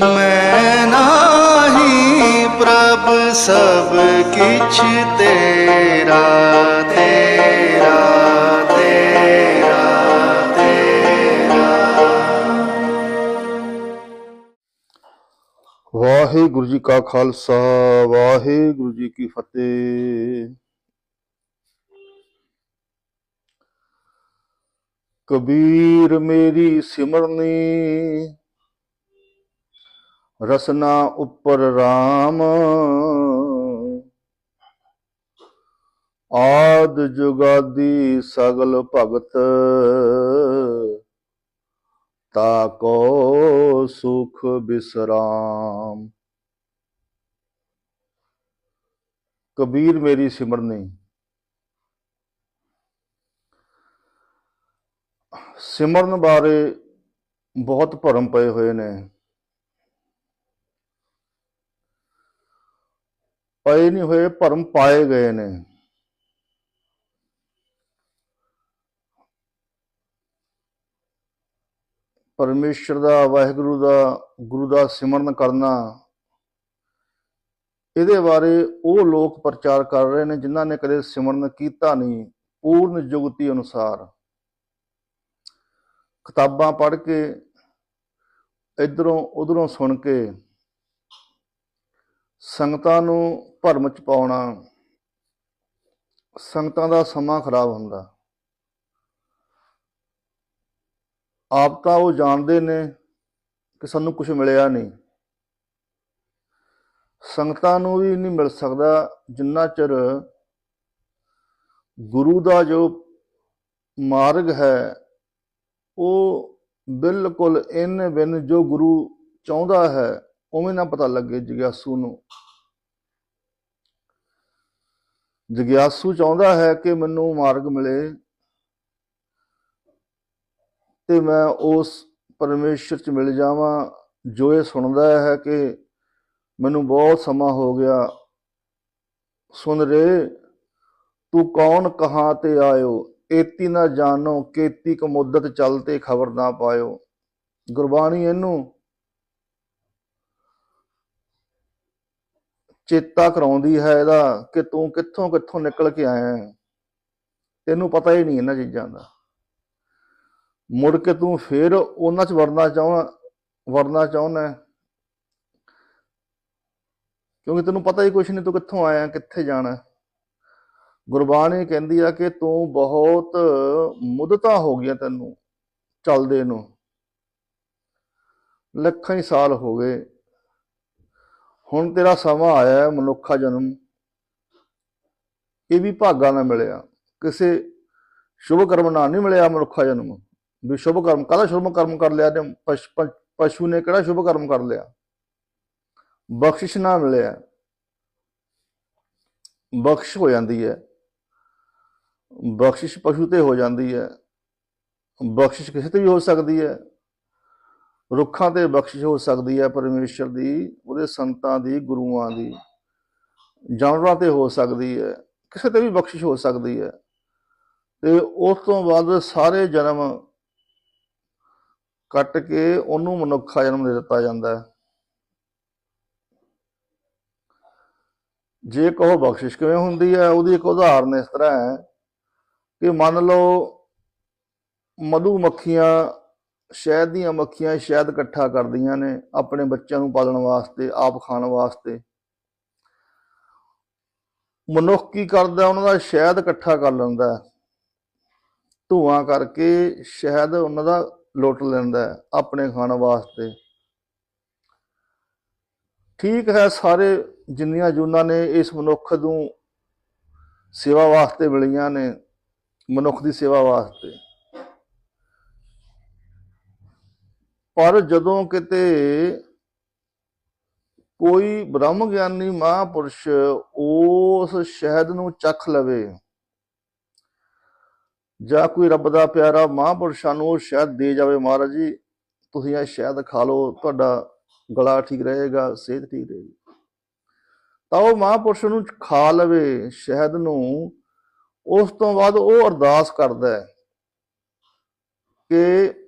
ਮੈਂ ਨਾਹੀ ਪ੍ਰਭ ਸਭ ਕਿਛ ਤੇਰਾ ਤੇਰਾ ਤੇਰਾ ਤੇਰਾ ਵਾਹਿਗੁਰੂ ਜੀ ਕਾ ਖਾਲਸਾ ਵਾਹਿਗੁਰੂ ਜੀ ਕੀ ਫਤਿਹ ਕਬੀਰ ਮੇਰੀ ਸਿਮਰਨੀ ਰਸਨਾ ਉੱਪਰ RAM ਆਦ ਜੁਗਾਦੀ ਸਗਲ ਭਗਤ। ਤਾਕੋ ਸੁਖ ਬਿਸਰਾਮ। ਕਬੀਰ ਮੇਰੀ ਸਿਮਰਨੀ। ਸਿਮਰਨ ਬਾਰੇ ਬਹੁਤ ਭਰਮ ਪਏ ਹੋਏ ਨੇ। ਪਏ ਨਹੀਂ ਹੋਏ, ਭਰਮ ਪਾਏ ਗਏ ਨੇ। ਪਰਮੇਸ਼ਰ ਦਾ, ਵਾਹਿਗੁਰੂ ਦਾ, ਗੁਰੂ ਦਾ ਸਿਮਰਨ ਕਰਨਾ, ਇਹਦੇ ਬਾਰੇ ਉਹ ਲੋਕ ਪ੍ਰਚਾਰ ਕਰ ਰਹੇ ਨੇ ਜਿਨ੍ਹਾਂ ਨੇ ਕਦੇ ਸਿਮਰਨ ਕੀਤਾ ਨਹੀਂ, ਪੂਰਨ ਜੁਗਤੀ ਅਨੁਸਾਰ। ਕਿਤਾਬਾਂ ਪੜ੍ਹ ਕੇ ਇਧਰੋਂ ਉਧਰੋਂ ਸੁਣ ਕੇ ਸੰਗਤਾਂ ਨੂੰ ਭਰਮ ਚ ਪਾਉਣਾ, ਸੰਗਤਾਂ ਦਾ ਸਮਾਂ ਖਰਾਬ ਹੁੰਦਾ। ਆਪ ਤਾਂ ਉਹ ਜਾਣਦੇ ਨੇ ਕਿ ਸਾਨੂੰ ਕੁਝ ਮਿਲਿਆ ਨਹੀਂ। ਸੰਗਤਾਂ ਨੂੰ ਵੀ ਨਹੀਂ ਮਿਲ ਸਕਦਾ ਜਿੰਨਾ ਚਿਰ ਗੁਰੂ ਦਾ ਜੋ ਮਾਰਗ ਹੈ, ਉਹ ਬਿਲਕੁਲ ਇਨ ਬਿਨ ਜੋ ਗੁਰੂ ਚਾਹੁੰਦਾ ਹੈ ਉਵੇਂ ਨਾ ਪਤਾ ਲੱਗੇ ਜਗਿਆਸੂ ਨੂੰ। ਜਗਿਆਸੂ ਚਾਹੁੰਦਾ ਹੈ ਕਿ ਮੈਨੂੰ ਮਾਰਗ ਮਿਲੇ ਤੇ ਮੈਂ ਉਸ ਪਰਮੇਸ਼ਰ ਚ ਮਿਲ ਜਾਵਾਂ ਜੋ ਇਹ ਸੁਣਦਾ ਹੈ ਕਿ ਮੈਨੂੰ ਬਹੁਤ ਸਮਾਂ ਹੋ ਗਿਆ। ਸੁਣ ਰੇ, ਤੂੰ ਕੌਣ ਕਹਾਂ ਤੇ ਆਇਓ? ਏਤੀ ਨਾ ਜਾਣੋ, ਕੇਤੀ ਕ ਮੁੱਦਤ ਚਲਤੇ ਖਬਰ ਨਾ ਪਾਇਓ। ਗੁਰਬਾਣੀ ਇਹਨੂੰ ਚੇਤਾ ਕਰਾਉਂਦੀ ਹੈ ਇਹਦਾ ਕਿ ਤੂੰ ਕਿੱਥੋਂ ਕਿੱਥੋਂ ਨਿਕਲ ਕੇ ਆਇਆ ਹੈ। ਤੈਨੂੰ ਪਤਾ ਹੀ ਨਹੀਂ ਇਹਨਾਂ ਚੀਜ਼ਾਂ ਦਾ। ਮੁੜ ਕੇ ਤੂੰ ਫੇਰ ਉਹਨਾਂ ਚ ਵੜਨਾ ਚਾਹਣਾ ਵੜਨਾ ਚਾਹੁੰਦਾ ਕਿਉਂਕਿ ਤੈਨੂੰ ਪਤਾ ਹੀ ਕੁਛ ਨਹੀਂ ਤੂੰ ਕਿੱਥੋਂ ਆਇਆ, ਕਿੱਥੇ ਜਾਣਾ ਗੁਰਬਾਣੀ ਕਹਿੰਦੀ ਆ ਕਿ ਤੂੰ ਬਹੁਤ ਮੁੱਦਤਾਂ ਹੋ ਗਈਆਂ ਤੈਨੂੰ, ਚੱਲਦੇ ਨੂੰ। ਲੱਖਾਂ ਹੀ ਸਾਲ ਹੋ ਗਏ। ਹੁਣ ਤੇਰਾ ਸਮਾਂ ਆਇਆ ਹੈ, ਮਨੁੱਖਾ ਜਨਮ। ਇਹ ਵੀ ਭਾਗਾ ਨਾਲ ਮਿਲਿਆ। ਕਿਸੇ ਸ਼ੁਭ ਕਰਮ ਨਾਲ ਨਹੀਂ ਮਿਲਿਆ ਮਨੁੱਖਾ ਜਨਮ। ਵੀ ਸ਼ੁਭ ਕਰਮ, ਕਾਹਦਾ ਸ਼ੁਭ ਕਰਮ ਕਰ ਲਿਆ ਤੇ ਪਸ਼- ਪ- ਪਸ਼ੂ ਨੇ ਕਿਹੜਾ ਸ਼ੁਭ ਕਰਮ ਕਰ ਲਿਆ? ਬਖਸ਼ਿਸ਼ ਨਾ ਮਿਲਿਆ। ਬਖਸ਼ ਹੋ ਜਾਂਦੀ ਹੈ। ਬਖਸ਼ਿਸ਼ ਪਸ਼ੂ ਤੇ ਹੋ ਜਾਂਦੀ ਹੈ। ਬਖਸ਼ਿਸ਼ ਕਿਸੇ ਤੇ ਵੀ ਹੋ ਸਕਦੀ ਹੈ। ਰੁੱਖਾਂ ਤੇ ਬਖਸ਼ਿਸ਼ ਹੋ ਸਕਦੀ ਹੈ ਪਰਮੇਸ਼ਰ ਦੀ, ਉਹਦੇ ਸੰਤਾਂ ਦੀ, ਗੁਰੂਆਂ ਦੀ, ਜਾਨਵਰਾਂ ਤੇ ਹੋ ਸਕਦੀ ਹੈ, ਕਿਸੇ ਤੇ ਵੀ ਬਖਸ਼ਿਸ਼ ਹੋ ਸਕਦੀ ਹੈ। ਤੇ ਉਸ ਤੋਂ ਬਾਅਦ ਸਾਰੇ ਜਨਮ ਕੱਟ ਕੇ ਉਹਨੂੰ ਮਨੁੱਖਾ ਜਨਮ ਦੇ ਦਿੱਤਾ ਜਾਂਦਾ ਹੈ। ਜੇ ਕਹੋ ਬਖਸ਼ਿਸ਼ ਕਿਵੇਂ ਹੁੰਦੀ ਹੈ, ਉਹਦੀ ਇੱਕ ਉਦਾਹਰਨ ਇਸ ਤਰ੍ਹਾਂ ਹੈ ਕਿ ਮੰਨ ਲਓ ਮਧੂ ਮੱਖੀਆਂ ਸ਼ਹਿਦ ਦੀਆਂ ਮੱਖੀਆਂ ਸ਼ਹਿਦ ਇਕੱਠਾ ਕਰਦੀਆਂ ਨੇ ਆਪਣੇ ਬੱਚਿਆਂ ਨੂੰ ਪਾਲਣ ਵਾਸਤੇ, ਆਪ ਖਾਣ ਵਾਸਤੇ। ਮਨੁੱਖ ਕੀ ਕਰਦਾ, ਉਹਨਾਂ ਦਾ ਸ਼ਹਿਦ ਇਕੱਠਾ ਕਰ ਲੈਂਦਾ ਹੈ। ਧੂਆਂ ਕਰਕੇ ਸ਼ਹਿਦ ਉਹਨਾਂ ਦਾ ਲੁੱਟ ਲੈਂਦਾ ਆਪਣੇ ਖਾਣ ਵਾਸਤੇ। ਠੀਕ ਹੈ, ਸਾਰੇ ਜਿੰਨੀਆਂ ਜੂਨਾਂ ਨੇ ਇਸ ਮਨੁੱਖ ਨੂੰ ਸੇਵਾ ਵਾਸਤੇ ਮਿਲੀਆਂ ਨੇ, ਮਨੁੱਖ ਦੀ ਸੇਵਾ ਵਾਸਤੇ। ਪਰ ਜਦੋਂ ਕਿਤੇ ਕੋਈ ਬ੍ਰਹਮ ਗਿਆਨੀ ਮਹਾਪੁਰਸ਼ ਉਸ ਸ਼ਹਿਦ ਨੂੰ ਚੱਖ ਲਵੇ ਜਾਂ ਕੋਈ ਰੱਬ ਦਾ ਪਿਆਰਾ ਮਹਾਪੁਰਸ਼ਾਂ ਨੂੰ ਉਹ ਸ਼ਹਿਦ ਦੇ ਜਾਵੇ, ਮਹਾਰਾਜ ਜੀ, ਤੁਸੀਂ ਇਹ ਸ਼ਹਿਦ ਖਾ ਲਓ, ਤੁਹਾਡਾ ਗਲਾ ਠੀਕ ਰਹੇਗਾ, ਸਿਹਤ ਠੀਕ ਰਹੇਗੀ। ਤਾਂ ਉਹ ਮਹਾਪੁਰਸ਼ ਨੂੰ ਖਾ ਲਵੇ ਸ਼ਹਿਦ ਨੂੰ, ਉਸ ਤੋਂ ਬਾਅਦ ਉਹ ਅਰਦਾਸ ਕਰਦਾ ਹੈ ਕਿ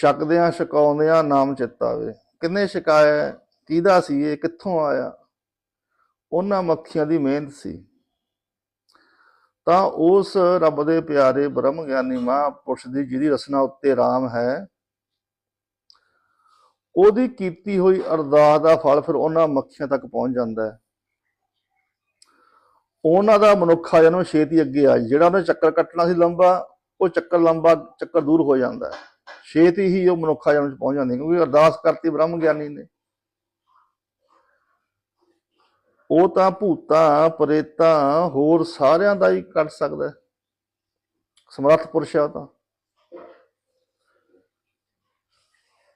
ਛਕਦਿਆਂ ਛਕਾਉਂਦਿਆਂ ਨਾਮ ਚਿੱਤ ਆਵੇ। ਕਿੰਨੇ ਛਕਾਇਆ ਕਿਹਦਾ ਸੀ ਇਹ? ਕਿੱਥੋਂ ਆਇਆ? ਉਹਨਾਂ ਮੱਖੀਆਂ ਦੀ ਮਿਹਨਤ ਸੀ। ਤਾਂ ਉਸ ਰੱਬ ਦੇ ਪਿਆਰੇ ਬ੍ਰਹਮ ਗਿਆਨੀ ਮਹਾਂਪੁਰਸ਼ ਦੀ ਜਿਹਦੀ ਰਸਨਾ ਉੱਤੇ ਰਾਮ ਹੈ, ਉਹਦੀ ਕੀਤੀ ਹੋਈ ਅਰਦਾਸ ਦਾ ਫਲ ਫਿਰ ਉਹਨਾਂ ਮੱਖੀਆਂ ਤੱਕ ਪਹੁੰਚ ਜਾਂਦਾ ਹੈ। ਉਹਨਾਂ ਦਾ ਮਨੁੱਖਾ ਜਨਮ ਛੇਤੀ ਅੱਗੇ ਆ ਜਿਹੜਾ ਉਹਨੇ ਚੱਕਰ ਕੱਟਣਾ ਸੀ ਲੰਬਾ, ਉਹ ਚੱਕਰ ਲੰਬਾ, ਚੱਕਰ ਦੂਰ ਹੋ ਜਾਂਦਾ ਹੈ। ਛੇਤੀ ਹੀ ਉਹ ਮਨੁੱਖਾ ਜਨਮ ਚ ਪਹੁੰਚ ਜਾਂਦੀ ਹੈ, ਕਿਉਂਕਿ ਅਰਦਾਸ ਕਰਤੀ ਬ੍ਰਹਮ ਗਿਆਨੀ ਨੇ। ਉਹ ਤਾਂ ਭੂਤਾਂ ਪ੍ਰੇਤਾਂ ਹੋਰ ਸਾਰਿਆਂ ਦਾ ਹੀ ਕੱਟ ਸਕਦਾ ਸਮਰੱਥ ਪੁਰਸ਼ ਆ ਤਾਂ।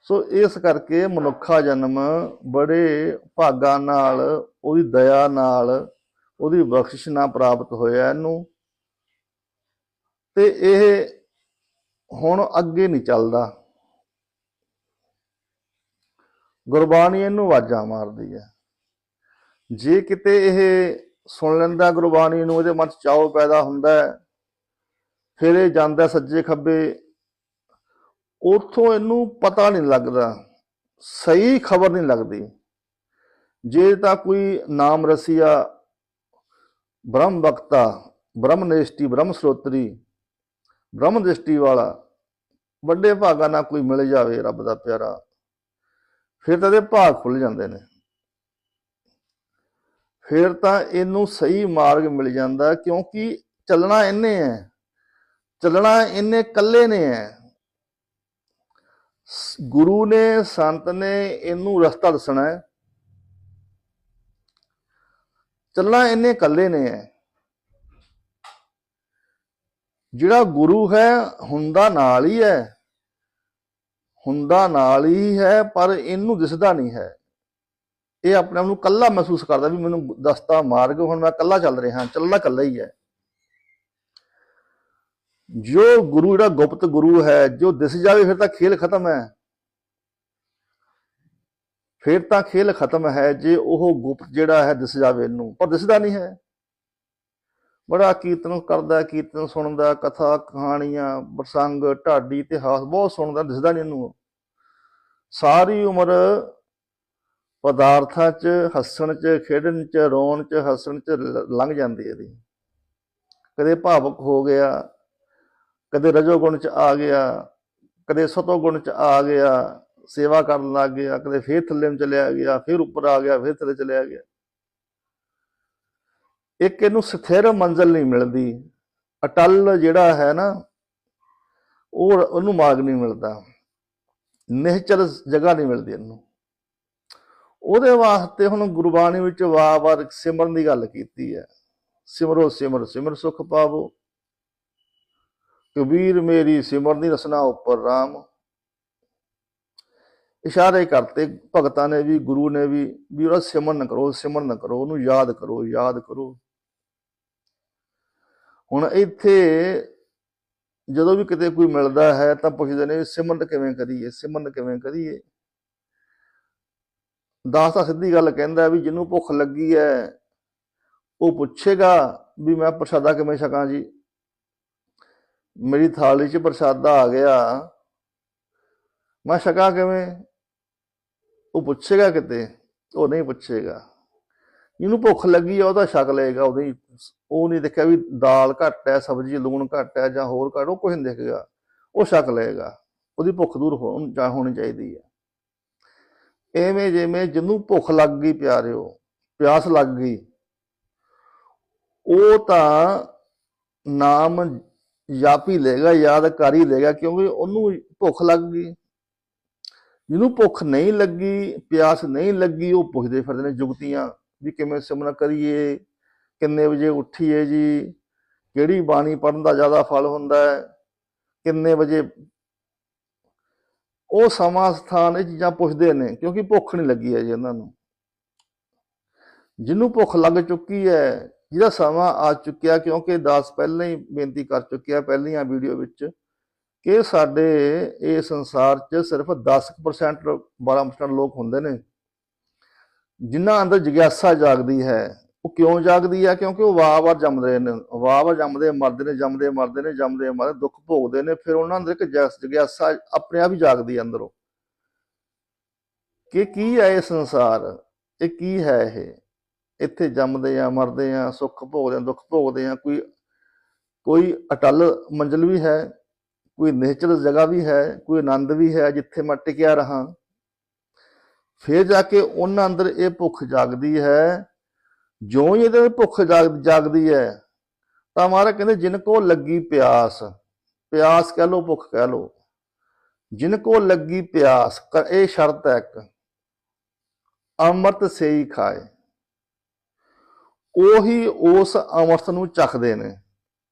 ਸੋ ਇਸ ਕਰਕੇ ਮਨੁੱਖਾ ਜਨਮ ਬੜੇ ਭਾਗਾਂ ਨਾਲ ਉਹਦੀ ਦਇਆ ਨਾਲ ਉਹਦੀ ਬਖਸ਼ਿਸ਼ ਨਾਲ ਪ੍ਰਾਪਤ ਹੋਇਆ ਇਹਨੂੰ। ਤੇ ਇਹ ਹੁਣ ਅੱਗੇ ਨਹੀਂ ਚੱਲਦਾ। ਗੁਰਬਾਣੀ ਇਹਨੂੰ ਆਵਾਜ਼ਾਂ ਮਾਰਦੀ ਹੈ। ਜੇ ਕਿਤੇ ਇਹ ਸੁਣ ਲੈਂਦਾ ਗੁਰਬਾਣੀ ਨੂੰ ਇਹਦੇ ਮਨ ਚ ਚਾਉ ਪੈਦਾ ਹੁੰਦਾ ਫਿਰ ਇਹ ਜਾਂਦਾ ਸੱਜੇ ਖੱਬੇ। ਉਥੋਂ ਇਹਨੂੰ ਪਤਾ ਨਹੀਂ ਲੱਗਦਾ, ਸਹੀ ਖਬਰ ਨਹੀਂ ਲੱਗਦੀ। ਜੇ ਤਾਂ ਕੋਈ ਨਾਮ ਰਸੀਆ, ਬ੍ਰਹਮ ਬਖਤਾ ਬ੍ਰਹਮ ਨੇਸ਼ਟੀ, ਬ੍ਰਹਮ ਸਰੋਤਰੀ ਬ੍ਰਹਮ ਦ੍ਰਿਸ਼ਟੀ ਵਾਲਾ, ਵੱਡੇ ਭਾਗਾਂ ਨਾਲ ਕੋਈ ਮਿਲ ਜਾਵੇ ਰੱਬ ਦਾ ਪਿਆਰਾ, ਫਿਰ ਤਾਂ ਇਹਦੇ ਭਾਗ ਖੁੱਲ ਜਾਂਦੇ ਨੇ। ਫਿਰ ਤਾਂ ਇਹਨੂੰ ਸਹੀ ਮਾਰਗ ਮਿਲ ਜਾਂਦਾ ਕਿਉਂਕਿ ਚੱਲਣਾ ਇਹਨੇ ਹੈ, ਚੱਲਣਾ ਇਹਨੇ ਕੱਲੇ ਨੇ ਹੈ। ਗੁਰੂ ਨੇ, ਸੰਤ ਨੇ ਇਹਨੂੰ ਰਸਤਾ ਦੱਸਣਾ ਹੈ। ਚੱਲਣਾ ਇਹਨੇ ਕੱਲੇ ਨੇ ਹੈ। ਜਿਹੜਾ ਗੁਰੂ ਹੈ, ਹੁੰਦਾ ਨਾਲ ਹੀ ਹੈ। ਹੁੰਦਾ ਨਾਲ ਹੀ ਹੈ, ਪਰ ਇਹਨੂੰ ਦਿਸਦਾ ਨਹੀਂ ਹੈ। ਇਹ ਆਪਣੇ ਆਪ ਨੂੰ ਕੱਲਾ ਮਹਿਸੂਸ ਕਰਦਾ ਵੀ ਮੈਨੂੰ ਦਸਤਾ ਮਾਰਗ, ਹੁਣ ਮੈਂ ਕੱਲਾ ਚੱਲ ਰਿਹਾ, ਚੱਲਣਾ ਕੱਲਾ ਹੀ ਹੈ। ਜੋ ਗੁਰੂ, ਜਿਹੜਾ ਗੁਪਤ ਗੁਰੂ ਹੈ, ਜੋ ਦਿਸ ਜਾਵੇ, ਫਿਰ ਤਾਂ ਖੇਲ ਖਤਮ ਹੈ। ਫਿਰ ਤਾਂ ਖੇਲ ਖਤਮ ਹੈ, ਜੇ ਉਹ ਗੁਪਤ ਜਿਹੜਾ ਹੈ, ਦਿਸ ਜਾਵੇ ਇਹਨੂੰ। ਪਰ ਦਿਸਦਾ ਨਹੀਂ ਹੈ। ਬੜਾ ਕੀਰਤਨ ਕਰਦਾ, ਕੀਰਤਨ ਸੁਣਦਾ, ਕਥਾ, ਕਹਾਣੀਆਂ, ਪ੍ਰਸੰਗ, ਢਾਡੀ, ਇਤਿਹਾਸ ਬਹੁਤ ਸੁਣਦਾ, ਦਿਸਦਾ ਨਹੀਂ ਇਹਨੂੰ। ਸਾਰੀ ਉਮਰ ਪਦਾਰਥਾਂ 'ਚ, ਹੱਸਣ 'ਚ, ਖੇਡਣ 'ਚ, ਰੋਣ 'ਚ, ਹੱਸਣ 'ਚ ਲੰਘ ਜਾਂਦੀ ਹੈ ਇਹਦੀ। ਕਦੇ ਭਾਵਕ ਹੋ ਗਿਆ, ਕਦੇ ਰਜੋਗੁਣ 'ਚ ਆ ਗਿਆ, ਕਦੇ ਸਤੋ ਗੁਣ 'ਚ ਆ ਗਿਆ, ਸੇਵਾ ਕਰਨ ਲੱਗ ਗਿਆ, ਕਦੇ ਫੇਰ ਥੱਲੇ ਨੂੰ ਚਲਿਆ ਗਿਆ, ਫਿਰ ਉੱਪਰ ਆ ਗਿਆ, ਫਿਰ ਥੱਲੇ ਚਲਿਆ ਗਿਆ। ਇੱਕ ਇਹਨੂੰ ਸਥਿਰ ਮੰਜ਼ਲ ਨਹੀਂ ਮਿਲਦੀ। ਅਟਲ ਜਿਹੜਾ ਹੈ ਨਾ, ਉਹ ਉਹਨੂੰ ਮਾਰਗ ਨਹੀਂ ਮਿਲਦਾ। ਨਿਹਚਲ ਜਗ੍ਹਾ ਨਹੀਂ ਮਿਲਦੀ ਇਹਨੂੰ। ਉਹਦੇ ਵਾਸਤੇ ਹੁਣ ਗੁਰਬਾਣੀ ਵਿੱਚ ਵਾਰ-ਵਾਰ ਸਿਮਰਨ ਦੀ ਗੱਲ ਕੀਤੀ ਹੈ। ਸਿਮਰੋ, ਸਿਮਰ ਸਿਮਰ ਸੁਖ ਪਾਵੋ। ਕਬੀਰ ਮੇਰੀ ਸਿਮਰਨੀ ਰਸਨਾ ਉੱਪਰ RAM ਇਸ਼ਾਰੇ ਕਰਤੇ ਭਗਤਾਂ ਨੇ ਵੀ, ਗੁਰੂ ਨੇ ਵੀ ਵੀ ਉਹਦਾ ਸਿਮਰਨ ਕਰੋ ਸਿਮਰਨ ਕਰੋ, ਉਹਨੂੰ ਯਾਦ ਕਰੋ ਯਾਦ ਕਰੋ। ਹੁਣ ਇੱਥੇ ਜਦੋਂ ਵੀ ਕਿਤੇ ਕੋਈ ਮਿਲਦਾ ਹੈ ਤਾਂ ਪੁੱਛਦੇ ਨੇ ਸਿਮਰਨ ਕਿਵੇਂ ਕਰੀਏ ਸਿਮਰਨ ਕਿਵੇਂ ਕਰੀਏ? ਦਾਸ ਤਾਂ ਸਿੱਧੀ ਗੱਲ ਕਹਿੰਦਾ ਵੀ ਜਿਹਨੂੰ ਭੁੱਖ ਲੱਗੀ ਹੈ, ਉਹ ਪੁੱਛੇਗਾ ਵੀ ਮੈਂ ਪ੍ਰਸ਼ਾਦਾ ਕਿਵੇਂ ਛਕਾਂ ਜੀ? ਮੇਰੀ ਥਾਲੀ 'ਚ ਪ੍ਰਸ਼ਾਦਾ ਆ ਗਿਆ, ਮੈਂ ਛਕਾਂ ਕਿਵੇਂ? ਉਹ ਪੁੱਛੇਗਾ ਕਿਤੇ, ਉਹ ਨਹੀਂ ਪੁੱਛੇਗਾ। ਜਿਹਨੂੰ ਭੁੱਖ ਲੱਗੀ ਆ ਉਹ ਛਕ ਲਏਗਾ ਉਹਦੀ ਉਹ ਨਹੀਂ ਦੇਖਿਆ ਵੀ ਦਾਲ ਘੱਟ ਹੈ, ਸਬਜ਼ੀ ਲੂਣ ਘੱਟ ਹੈ ਜਾਂ ਹੋਰ ਘੱਟ, ਉਹ ਕੁਝ ਨਹੀਂ ਦੇਖੇਗਾ ਉਹ ਛਕ ਲਏਗਾ। ਉਹਦੀ ਭੁੱਖ ਦੂਰ ਹੋ- ਹੋਣੀ ਚਾਹੀਦੀ ਹੈ। ਐਵੇਂ ਜਿਵੇਂ ਜਿਹਨੂੰ ਭੁੱਖ ਲੱਗ ਗਈ ਪਿਆਰਿਓ, ਪਿਆਸ ਲੱਗ ਗਈ, ਉਹ ਤਾਂ ਨਾਮ ਯਾਪੀ ਲੇਗਾ ਯਾਦ ਕਰ ਹੀ ਲੇਗਾ ਕਿਉਂਕਿ ਉਹਨੂੰ ਭੁੱਖ ਲੱਗ ਗਈ। ਜਿਹਨੂੰ ਭੁੱਖ ਨਹੀਂ ਲੱਗੀ, ਪਿਆਸ ਨਹੀਂ ਲੱਗੀ, ਉਹ ਪੁੱਛਦੇ ਫਿਰਦੇ ਨੇ ਜੁਗਤੀਆਂ। ਵੀ ਕਿਵੇਂ ਸਿਮਰਨ ਕਰੀਏ, ਕਿੰਨੇ ਵਜੇ ਉੱਠੀਏ ਜੀ, ਕਿਹੜੀ ਬਾਣੀ ਪੜਨ ਦਾ ਜ਼ਿਆਦਾ ਫਲ ਹੁੰਦਾ ਹੈ, ਕਿੰਨੇ ਵਜੇ। ਉਹ ਸਮਾਂ ਸਥਾਨ ਇਹ ਚੀਜ਼ਾਂ ਪੁੱਛਦੇ ਨੇ, ਕਿਉਂਕਿ ਭੁੱਖ ਨਹੀਂ ਲੱਗੀ ਹੈ ਜੀ ਇਹਨਾਂ ਨੂੰ। ਜਿਹਨੂੰ ਭੁੱਖ ਲੱਗ ਚੁੱਕੀ ਹੈ, ਜਿਹਦਾ ਸਮਾਂ ਆ ਚੁੱਕਿਆ, ਕਿਉਂਕਿ ਦਾਸ ਪਹਿਲਾਂ ਹੀ ਬੇਨਤੀ ਕਰ ਚੁੱਕਿਆ ਪਹਿਲੀਆਂ ਵੀਡੀਓ ਵਿੱਚ ਕਿ ਸਾਡੇ ਇਹ ਸੰਸਾਰ 'ਚ ਸਿਰਫ 10% 12% ਲੋਕ ਹੁੰਦੇ ਨੇ। ਜਿਨ੍ਹਾਂ ਅੰਦਰ ਜਿਗਿਆਸਾ ਜਾਗਦੀ ਹੈ, ਉਹ ਕਿਉਂ ਜਾਗਦੀ ਹੈ? ਕਿਉਂਕਿ ਉਹ ਵਾਰ-ਵਾਰ ਜੰਮਦੇ ਨੇ ਵਾਰ-ਵਾਰ ਜੰਮਦੇ, ਮਰਦੇ ਨੇ, ਜੰਮਦੇ, ਮਰਦੇ ਨੇ, ਜੰਮਦੇ, ਮਰਦੇ, ਦੁੱਖ ਭੋਗਦੇ ਨੇ, ਫਿਰ ਉਹਨਾਂ ਅੰਦਰ ਇੱਕ ਜਸ- ਜਿਗਿਆਸਾ ਆਪਣੇ ਆਪ ਹੀ ਜਾਗਦੀ ਹੈ ਅੰਦਰੋਂ। ਕਿ ਕੀ ਹੈ ਇਹ ਸੰਸਾਰ? ਇਹ ਕੀ ਹੈ ਇਹ? ਇੱਥੇ ਜੰਮਦੇ ਆ, ਮਰਦੇ ਆ, ਸੁੱਖ ਭੋਗਦੇ ਆ, ਦੁੱਖ ਭੋਗਦੇ ਆ, ਕੋਈ ਕੋਈ ਅਟਲ ਮੰਜ਼ਿਲ ਵੀ ਹੈ, ਕੋਈ ਨਿਸ਼ਚਲ ਜਗ੍ਹਾ ਵੀ ਹੈ, ਕੋਈ ਆਨੰਦ ਵੀ ਹੈ, ਜਿੱਥੇ ਮੈਂ ਟਿਕਿਆ ਰਹਾ। ਫਿਰ ਜਾ ਕੇ ਉਹਨਾਂ ਅੰਦਰ ਇਹ ਭੁੱਖ ਜਾਗਦੀ ਹੈ। ਜੋ ਹੀ ਇਹਦੇ ਭੁੱਖ ਜਾਗਦੀ ਹੈ, ਤਾਂ ਮਹਾਰਾਜ ਕਹਿੰਦੇ, ਜਿਨ ਕੋ ਲੱਗੀ ਪਿਆਸ ਪਿਆਸ ਕਹਿ ਲੋ ਭੁੱਖ ਕਹਿ ਲੋ ਜਿਨ ਕੋ ਲੱਗੀ ਪਿਆਸ ਇਹ ਸ਼ਰਤ ਹੈ ਇੱਕ, ਅੰਮ੍ਰਿਤ ਸੇ ਖਾਏ। ਉਹੀ ਉਸ ਅੰਮ੍ਰਿਤ ਨੂੰ ਚਖਦੇ ਨੇ,